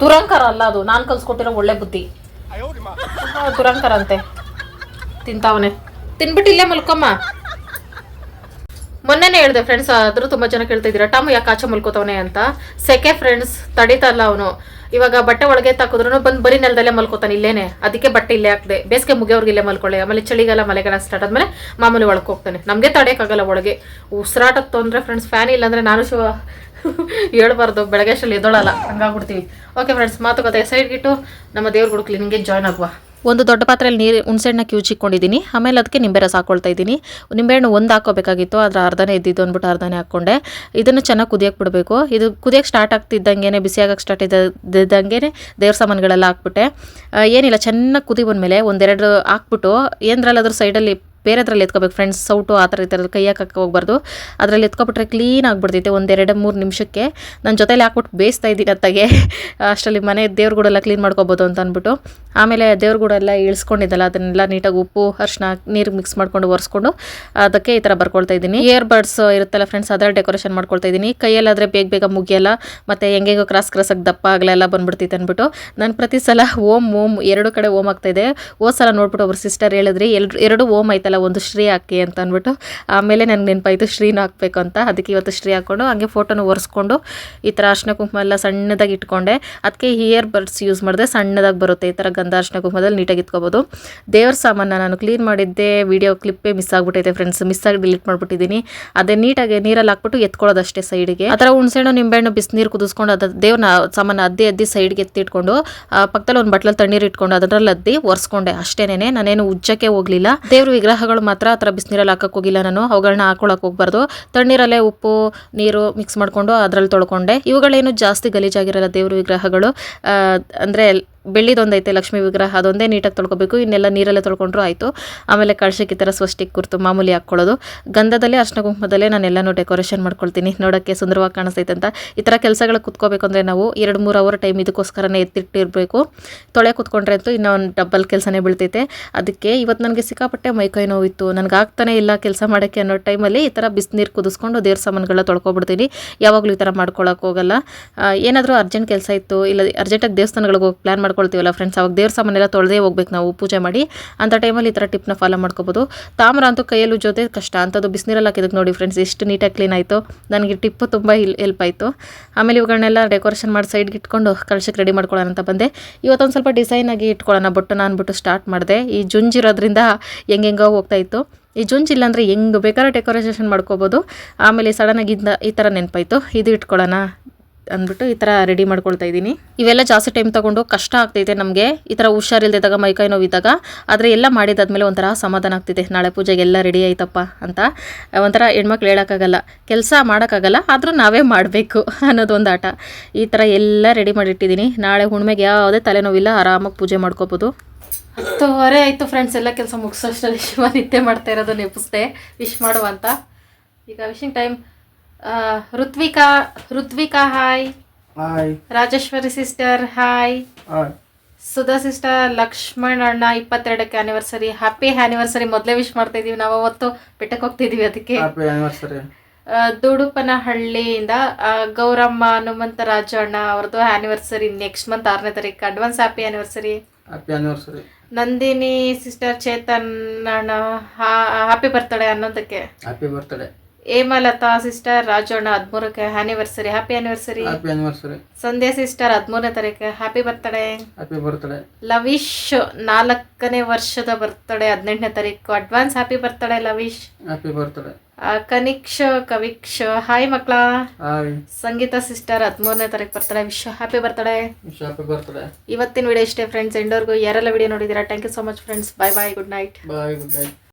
ದುರಂಕಾರ ಅಲ್ಲ ಅದು. ನಾನು ಕಲ್ಸ್ಕೊಟ್ಟಿರೋ ಒಳ್ಳೆ ಬುದ್ಧಿ. ದುರಂಕಾರ ಅಂತೆ ತಿಂತಾವನೆ. ತಿನ್ಬಿಟ್ಟು ಇಲ್ಲೇ ಮಲ್ಕೊಮ್ಮ. ಮೊನ್ನೆನೇ ಹೇಳಿದೆ ಫ್ರೆಂಡ್ಸ್ ಆದ್ರೂ ತುಂಬಾ ಜನ ಕೇಳ್ತಾ ಇದ್ದೀರಾ ಟಮ್ ಯಾಕೆ ಆಚೆ ಮಲ್ಕೋತವನೆ ಅಂತ. ಸೆಕೆ ಫ್ರೆಂಡ್ಸ್ ತಡೀತಲ್ಲ ಅವನು. ಇವಾಗ ಬಟ್ಟೆ ಒಳಗೆ ತಾಕಿದ್ರು ಬಂದು ಬರೀ ನೆಲದಲ್ಲೇ ಮಲ್ಕೋತಾನೆ, ಇಲ್ಲೇನೆ. ಅದಕ್ಕೆ ಬಟ್ಟೆ ಇಲ್ಲೇ ಹಾಕ್ದೆ. ಬೇಸಿಗೆ ಮುಗಿಯೋರ್ಗೆ ಇಲ್ಲೇ ಮಲ್ಕೊಳ್ಳಿ. ಆಮೇಲೆ ಚಳಿಗಾಲ ಮಳೆಗಾಲ ಸ್ಟಾರ್ಟ್ ಆದ್ಮೇಲೆ ಮಾಮೂಲಿ ಒಳಗೆ ಹೋಗ್ತಾನೆ ನಮಗೆ ತಡೆಯೋಕ್ಕಾಗಲ್ಲ ಒಳಗೆ. ಉಸಿರಾಟದ ತೊಂದರೆ ಫ್ರೆಂಡ್ಸ್ ಫ್ಯಾನ್ ಇಲ್ಲ ಅಂದ್ರೆ ನಾನು ಶಿವ ಹೇಳ್ಬಾರ್ದು. ಬೆಳಗ್ಗೆ ಅಷ್ಟಲ್ಲಿ ಎದ್ದೋಳಲ್ಲ. ಹಂಗಾಗ್ಬಿಡ್ತೀವಿ. ಓಕೆ ಫ್ರೆಂಡ್ಸ್ ಮಾತುಕತೆ ಸೈಡ್ಗಿಟ್ಟು ನಮ್ಮ ದೇವ್ರ ಗುಡು ಕ್ಲೀನಿಂಗ್ಗೆ ಜಾಯ್ನ್ ಆಗುವ. ಒಂದು ದೊಡ್ಡ ಪಾತ್ರೆಯಲ್ಲಿ ನೀರು ಹುಣಸೆಹಣ್ಣ ಕ್ಯೂಚಿಕೊಂಡಿದ್ದೀನಿ ಆಮೇಲೆ ಅದಕ್ಕೆ ನಿಂಬೆ ರಸ ಹಾಕೊಳ್ತಾ ಇದ್ದೀನಿ. ನಿಂಬೆಹಣ್ಣು ಒಂದು ಹಾಕೋಬೇಕಾಗಿತ್ತು ಅದರ ಅರ್ಧನೇ ಇದ್ದಿದ್ದು ಅಂದ್ಬಿಟ್ಟು ಅರ್ಧನೇ ಹಾಕ್ಕೊಂಡೆ. ಇದನ್ನು ಚೆನ್ನಾಗಿ ಕುದಿಯಕ್ಕೆ ಬಿಡಬೇಕು. ಇದು ಕುದಿಯಕ್ಕೆ ಸ್ಟಾರ್ಟ್ ಆಗ್ತಿದ್ದಂಗೆ ಬಿಸಿಯಾಗಕ್ಕೆ ಸ್ಟಾರ್ಟ್ ಇದ್ದಂಗೆ ದೇವ್ರ ಸಾಮಾನುಗಳೆಲ್ಲ ಹಾಕ್ಬಿಟ್ಟೆ. ಏನಿಲ್ಲ, ಚೆನ್ನಾಗಿ ಕುದಿ ಬಂದಮೇಲೆ ಒಂದೆರಡು ಹಾಕ್ಬಿಟ್ಟು ಏನರಲ್ಲಾದ್ರೂ ಸೈಡಲ್ಲಿ ಬೇರೆದ್ರಲ್ಲಿ ಎತ್ಕೋಬೇಕು ಫ್ರೆಂಡ್ಸ್ ಸೌಟು ಆ ಥರ ಈ ಥರದ್ದು ಕೈ ಹಾಕಕ್ಕೆ ಹೋಗ್ಬಾರ್ದು. ಅದರಲ್ಲಿ ಎತ್ಕೊಬಿಟ್ರೆ ಕ್ಲೀನ್ ಆಗಿಬಿಡ್ತೈತೆ, ಒಂದೆರಡು ಮೂರು ನಿಮಿಷಕ್ಕೆ. ನನ್ನ ಜೊತೆಲಿ ಹಾಕ್ಬಿಟ್ಟು ಬೇಯಿಸ್ತಾ ಇದ್ದೀನಿ ಅತ್ತಾಗೆ. ಅಷ್ಟರಲ್ಲಿ ಮನೆ ದೇವ್ರಗೂಡೆಲ್ಲ ಕ್ಲೀನ್ ಮಾಡ್ಕೋಬೋದು ಅಂತ ಅಂದ್ಬಿಟ್ಟು. ಆಮೇಲೆ ದೇವ್ರಗೂಡೆಲ್ಲ ಇಳಿಸ್ಕೊಂಡಿದ್ದಲ್ಲ, ಅದನ್ನೆಲ್ಲ ನೀಟಾಗಿ ಉಪ್ಪು ಅರ್ಶಿನ ನೀರು ಮಿಕ್ಸ್ ಮಾಡ್ಕೊಂಡು ಒರೆಸ್ಕೊಂಡು, ಅದಕ್ಕೆ ಈ ಥರ ಬರ್ಕೊಳ್ತಾ ಇದ್ದೀನಿ. ಇಯರ್ ಬಡ್ಸ್ ಇರುತ್ತಲ್ಲ ಫ್ರೆಂಡ್ಸ್ ಅದರ ಡೆಕೋರೇಷನ್ ಮಾಡ್ಕೊಳ್ತಾ ಇದ್ದೀನಿ. ಕೈಯಲ್ಲಾದರೆ ಬೇಗ ಬೇಗ ಮುಗಿಯಲ್ಲ, ಮತ್ತು ಹೆಂಗೆಂಗೋ ಕ್ರಾಸ್ ಕ್ರಾಸಾಗಿ ದಪ್ಪ ಆಗಲೆಲ್ಲ ಬಂದ್ಬಿಡ್ತೈತೆ ಅಂದ್ಬಿಟ್ಟು. ನಾನು ಪ್ರತಿ ಸಲ ಓಮ್ ಓಮ್ ಎರಡು ಕಡೆ ಓಮ್ ಆಗ್ತಾ ಇದೆ. ಹೋದ ಸಲ ನೋಡ್ಬಿಟ್ಟು ಒಬ್ರು ಸಿಸ್ಟರ್ ಹೇಳಿದ್ರಿ ಎರಡು ಓಮ್ ಆಯ್ತಲ್ಲ ಒಂದು ಶ್ರೀ ಹಾಕಿ ಅಂತ ಅಂದ್ಬಿಟ್ಟು ಆಮೇಲೆ ನನಗೆ ನೆನಪಾಯಿತು ಶ್ರೀನೂ ಹಾಕಬೇಕು ಅಂತ. ಅದಕ್ಕೆ ಇವತ್ತು ಶ್ರೀ ಹಾಕ್ಕೊಂಡು ಹಂಗೆ ಫೋಟೋನ ಒರೆಸ್ಕೊಂಡು ಈ ಥರ ಅರ್ಶಿನ ಕುಂಕುಮ ಎಲ್ಲ ಸಣ್ಣದಾಗಿ ಇಟ್ಕೊಂಡೆ. ಅದಕ್ಕೆ ಇಯರ್ ಬರ್ಡ್ಸ್ ಯೂಸ್ ಮಾಡಿದೆ ಸಣ್ಣದಾಗಿ ಬರುತ್ತೆ. ಈ ಥರ ಗಂಧ ಅರ್ಶಿನ ಕುಂಕುಮದಲ್ಲಿ ನೀಟಾಗಿ ಇಟ್ಕೋಬೋದು. ದೇವ್ರ ಸಾಮಾನ ನಾನು ಕ್ಲೀನ್ ಮಾಡಿದ್ದೆ ವಿಡಿಯೋ ಕ್ಲಿಪ್ಪೇ ಮಿಸ್ ಆಗ್ಬಿಟ್ಟೈತೆ ಫ್ರೆಂಡ್ಸ್ ಮಿಸ್ ಆಗಿ ಡಿಲೀಟ್ ಮಾಡಿಬಿಟ್ಟಿದ್ದೀನಿ. ಅದೇ ನೀಟಾಗಿ ನೀರಲ್ಲಿ ಹಾಕ್ಬಿಟ್ಟು ಎತ್ಕೊಳ್ಳೋದಷ್ಟೇ ಸೈಡ್ಗೆ ಆ ಥರ ಹುಣಸೆಹಣ್ಣು ನಿಂಬೆಹಣ್ಣು ಬಿಸಿನೀರು ಕುದಿಸ್ಕೊಂಡು ಅದ ದೇವ್ರನ್ನ ಸಾಮಾನು ಅದ್ದಿ ಅದ್ದಿ ಸೈಡ್ಗೆ ಎತ್ತಿಟ್ಕೊಂಡು ಆ, ಪಕ್ಕದಲ್ಲಿ ಒಂದು ಬಟ್ಲಲ್ಲಿ ತಣ್ಣೀರು ಇಟ್ಕೊಂಡು ಅದರಲ್ಲಿ ಅದ್ದಿ ಒರೆಸ್ಕೊಂಡೆ. ಅಷ್ಟೇನೆ ನಾನೇನು ಉಜ್ಜಕ್ಕೆ ಹೋಗ್ಲಿಲ್ಲ. ದೇವ್ರ ವಿಗ್ರಹಗಳು ಮಾತ್ರ ಆ ಥರ ಬಿಸಿನೀರಲ್ಲಿ ಹಾಕಕ್ಕೆ ಹೋಗಿಲ್ಲ ನಾನು. ಅವುಗಳನ್ನ ಹಾಕೊಳಕ್ಕೆ ಹೋಗ್ಬಾರ್ದು. ತಣ್ಣೀರಲ್ಲೇ ಉಪ್ಪು, ನೀರು ಮಿಕ್ಸ್ ಮಾಡಿಕೊಂಡು ಅದರಲ್ಲಿ ತೊಳ್ಕೊಂಡೆ. ಇವುಗಳೇನು ಜಾಸ್ತಿ ಗಲೀಜಾಗಿರಲ್ಲ ದೇವ್ರ ವಿಗ್ರಹಗಳು. ಅಂದ್ರೆ ಬೆಳ್ಳಿದೊಂದೈತೆ ಲಕ್ಷ್ಮಿ ವಿಗ್ರಹ, ಅದೊಂದೇ ನೀಟಾಗಿ ತೊಳ್ಕೊಬೇಕು, ಇನ್ನೆಲ್ಲ ನೀರಲ್ಲೇ ತೊಳ್ಕೊಂಡ್ರು ಆಯಿತು. ಆಮೇಲೆ ಕಳ್ಸಕ್ಕೆ ಈ ಥರ ಸ್ವಸ್ಟಿಕ್ ಕುರ್ತು ಮಾಮೂಲಿ ಹಾಕ್ಕೊಳ್ಳೋದು. ಗಂಧದಲ್ಲೇ ಅರ್ಶನ ಕುಂಕುಮದಲ್ಲೇ ನಾನು ಎಲ್ಲನೂ ಡೆಕೋರೇಷನ್ ಮಾಡ್ಕೊಳ್ತೀನಿ. ನೋಡೋಕ್ಕೆ ಸುಂದರವಾಗಿ ಕಾಣಿಸ್ತೈತೆ ಅಂತ. ಈ ಥರ ಕೆಲಸಗಳು ಕುತ್ಕೋಬೇಕು ಅಂದರೆ ನಾವು ಎರಡು, ಮೂರು ಅವರ್ ಟೈಮ್ ಇದಕ್ಕೋಸ್ಕರನೇ ಎತ್ತಿಟ್ಟಿರಬೇಕು. ತೊಳೆ ಕುತ್ಕೊಂಡ್ರೆ ಅಂತೂ ಇನ್ನೂ ಒಂದು ಡಬ್ಬಲ್ ಕೆಲಸನೇ ಬೀಳ್ತೈತೆ. ಅದಕ್ಕೆ ಇವತ್ತು ನನಗೆ ಸಿಕ್ಕಾಪಟ್ಟೆ ಮೈಕೈ ನೋವಿತ್ತು. ನನಗೆ ಆಗ್ತಾನೆ ಇಲ್ಲ ಕೆಲಸ ಮಾಡೋಕ್ಕೆ ಅನ್ನೋ ಟೈಮಲ್ಲಿ ಈ ಥರ ಬಿಸಿನೀರು ಕುದಿಸ್ಕೊಂಡು ದೇವ್ರ ಸಾಮಾನುಗಳನ್ನ ತೊಳ್ಕೊಬಿಡ್ತೀನಿ. ಯಾವಾಗಲೂ ಈ ಥರ ಮಾಡ್ಕೊಳ್ಳೋಕೆ ಹೋಗಲ್ಲ. ಏನಾದರೂ ಅರ್ಜೆಂಟ್ ಕೆಲಸ ಇತ್ತು, ಇಲ್ಲ ಅರ್ಜೆಂಟಾಗಿ ದೇವಸ್ಥಾನಗಳಿಗೆ ಹೋಗಿ ಪ್ಲ್ಯಾನ್ ಮಾಡ್ಕೊಳ್ತೀವಲ್ಲ ಫ್ರೆಂಡ್ಸ್ ಅವಾಗ ದೇವ್ರ ಸಾಮಾನೆಲ್ಲ ತೊಳೆದೇ ಹೋಗ್ಬೇಕು ನಾವು, ಪೂಜೆ ಮಾಡಿ. ಅಂಥ ಟೈಮಲ್ಲಿ ಈ ಥರ ಟಿಪ್ನ ಫಾಲೋ ಮಾಡ್ಕೋಬೋದು. ತಾಮ್ರ ಅಂತೂ ಕೈಯಲ್ಲಿ ಜೊತೆ ಕಷ್ಟ. ಅಂಥದ್ದು ಬಿಸಿನೀರಲ್ಲಿ ಹಾಕಿದಕ್ಕೆ ನೋಡಿ ಫ್ರೆಂಡ್ಸ್ ಎಷ್ಟು ನೀಟಾಗಿ ಕ್ಲೀನ್ ಆಯಿತು. ನನಗೆ ಟಿಪ್ಪು ತುಂಬ ಹೆಲ್ಪ್ ಆಯಿತು. ಆಮೇಲೆ ಇವುಗಳನ್ನೆಲ್ಲ ಡೆಕೋರೇಷನ್ ಮಾಡಿ ಸೈಡ್ಗೆ ಇಟ್ಕೊಂಡು ಕಳ್ಸಕ್ಕೆ ರೆಡಿ ಮಾಡ್ಕೊಳ್ಳೋಣ ಅಂತ ಬಂದೆ. ಇವತ್ತೊಂದು ಸ್ವಲ್ಪ ಡಿಸೈನ್ ಆಗಿ ಇಟ್ಕೊಳ್ಳೋಣ ನಾನು ಅಂದ್ಬಿಟ್ಟು ಸ್ಟಾರ್ಟ್ ಮಾಡಿದೆ. ಈ ಜುಂಜಿರೋದ್ರಿಂದ ಹೆಂಗೆಂಗೋ ಹೋಗ್ತಾ ಇತ್ತು. ಈ ಜುಂಜಿಲ್ಲ ಅಂದರೆ ಹೆಂಗೆ ಬೇಕಾದ್ರೆ ಡೆಕೋರೇಷನ್ ಮಾಡ್ಕೋಬೋದು. ಆಮೇಲೆ ಸಡನ್ನಾಗಿ ಈ ಥರ ನೆನಪಾಯಿತು. ಇದು ಇಟ್ಕೊಳ್ಳೋಣ. ಅಂದ್ಬಿಟ್ಟು ಈ ಥರ ರೆಡಿ ಮಾಡ್ಕೊಳ್ತಾ ಇದ್ದೀನಿ. ಇವೆಲ್ಲ ಜಾಸ್ತಿ ಟೈಮ್ ತಗೊಂಡು ಕಷ್ಟ ಆಗ್ತೈತೆ ನಮಗೆ. ಈ ಥರ ಹುಷಾರಿಲ್ದಿದ್ದಾಗ ಮೈಕೈ ನೋವಿದ್ದಾಗ, ಆದರೆ ಎಲ್ಲ ಮಾಡಿದಾದ್ಮೇಲೆ ಒಂಥರ ಸಮಾಧಾನ ಆಗ್ತಿದೆ ನಾಳೆ ಪೂಜೆಗೆ ಎಲ್ಲ ರೆಡಿ ಆಯ್ತಪ್ಪ ಅಂತ. ಒಂಥರ ಹೆಣ್ಮಕ್ಳು ಹೇಳೋಕ್ಕಾಗಲ್ಲ. ಕೆಲಸ ಮಾಡೋಕ್ಕಾಗಲ್ಲ, ಆದರೂ ನಾವೇ ಮಾಡಬೇಕು ಅನ್ನೋದು ಒಂದು ಆಟ. ಈ ಥರ ಎಲ್ಲ ರೆಡಿ ಮಾಡಿಟ್ಟಿದ್ದೀನಿ. ನಾಳೆ ಹುಣ್ಮೆಗೆ ಯಾವುದೇ ತಲೆನೋವಿಲ್ಲ, ಆರಾಮಾಗಿ ಪೂಜೆ ಮಾಡ್ಕೋಬೋದು. ಹತ್ತುವರೆ ಆಯಿತು ಫ್ರೆಂಡ್ಸ್ ಎಲ್ಲ ಕೆಲಸ ಮುಗಿಸೋಷ್ಟರಲ್ಲಿ ಶಿವ ನಿದ್ದೆ ಮಾಡ್ತಾ ಇರೋದು ನೆಪಿಸ್ದೆ. ವಿಶ್ ಮಾಡುವ ಅಂತ. ಈಗ wishing time Ritvika Ritvika hi. Hi. Rajeshwari sister hi. Hi. Sudha sister Lakshman ಅಣ್ಣ ಇಪ್ಪತ್ತೆರಡಕ್ಕೆ ಆನಿವರ್ಸರಿ ಹ್ಯಾಪಿ ಆನಿವರ್ಸರಿ ಮೊದಲೇ ವಿಶ್ ಮಾಡ್ತಾ ಇದೀವಿ ನಾವು ಅವತ್ತು ಬೆಟ್ಟಕ್ಕೆ ಹೋಗ್ತಿದೀವಿ ಅದಕ್ಕೆ. ದುಡುಪನ ಹಳ್ಳಿಯಿಂದ ಗೌರಮ್ಮ ಹನುಮಂತ ರಾಜು ಅಣ್ಣ ಅವ್ರದ್ದು ಆನಿವರ್ಸರಿ ನೆಕ್ಸ್ಟ್ ಮಂತ್ ಆರನೇ ತಾರೀಕು. Advance happy anniversary happy anniversary Nandini sister Chetan ಅಣ್ಣ ಹ್ಯಾಪಿ ಬರ್ತಡೆ ಅನ್ನೋದಕ್ಕೆ. Happy birthday Hemalatha sister Rajanna ಹದಿಮೂರಕ್ಕೆ anniversary happy anniversary happy anniversary Sandhya sister ಹದಿಮೂರನೇ ತಾರೀಕು. Happy birthday happy birthday Lavish ನಾಲ್ಕನೇ ವರ್ಷದ ಬರ್ತಡೇ ಹದಿನೆಂಟನೇ ತಾರೀಕು. Advance happy birthday Lavish. Happy birthday Kaniksha Kaviksha. Hi ಮಕ್ಕಳ. Sangeetha sister ಹದಿಮೂರನೇ ತಾರೀಕು birthday wish happy birthday wish happy birthday ಇವತ್ತಿನ ವಿಡಿಯೋ ಇಷ್ಟೇ ಫ್ರೆಂಡ್ಸ್ ಎಂಡೋರ್ಗೂ ಯಾರೆಲ್ಲ ವಿಡಿಯೋ ನೋಡಿದ್ದೀರಾ? Thank you so much friends bye bye good night bye good night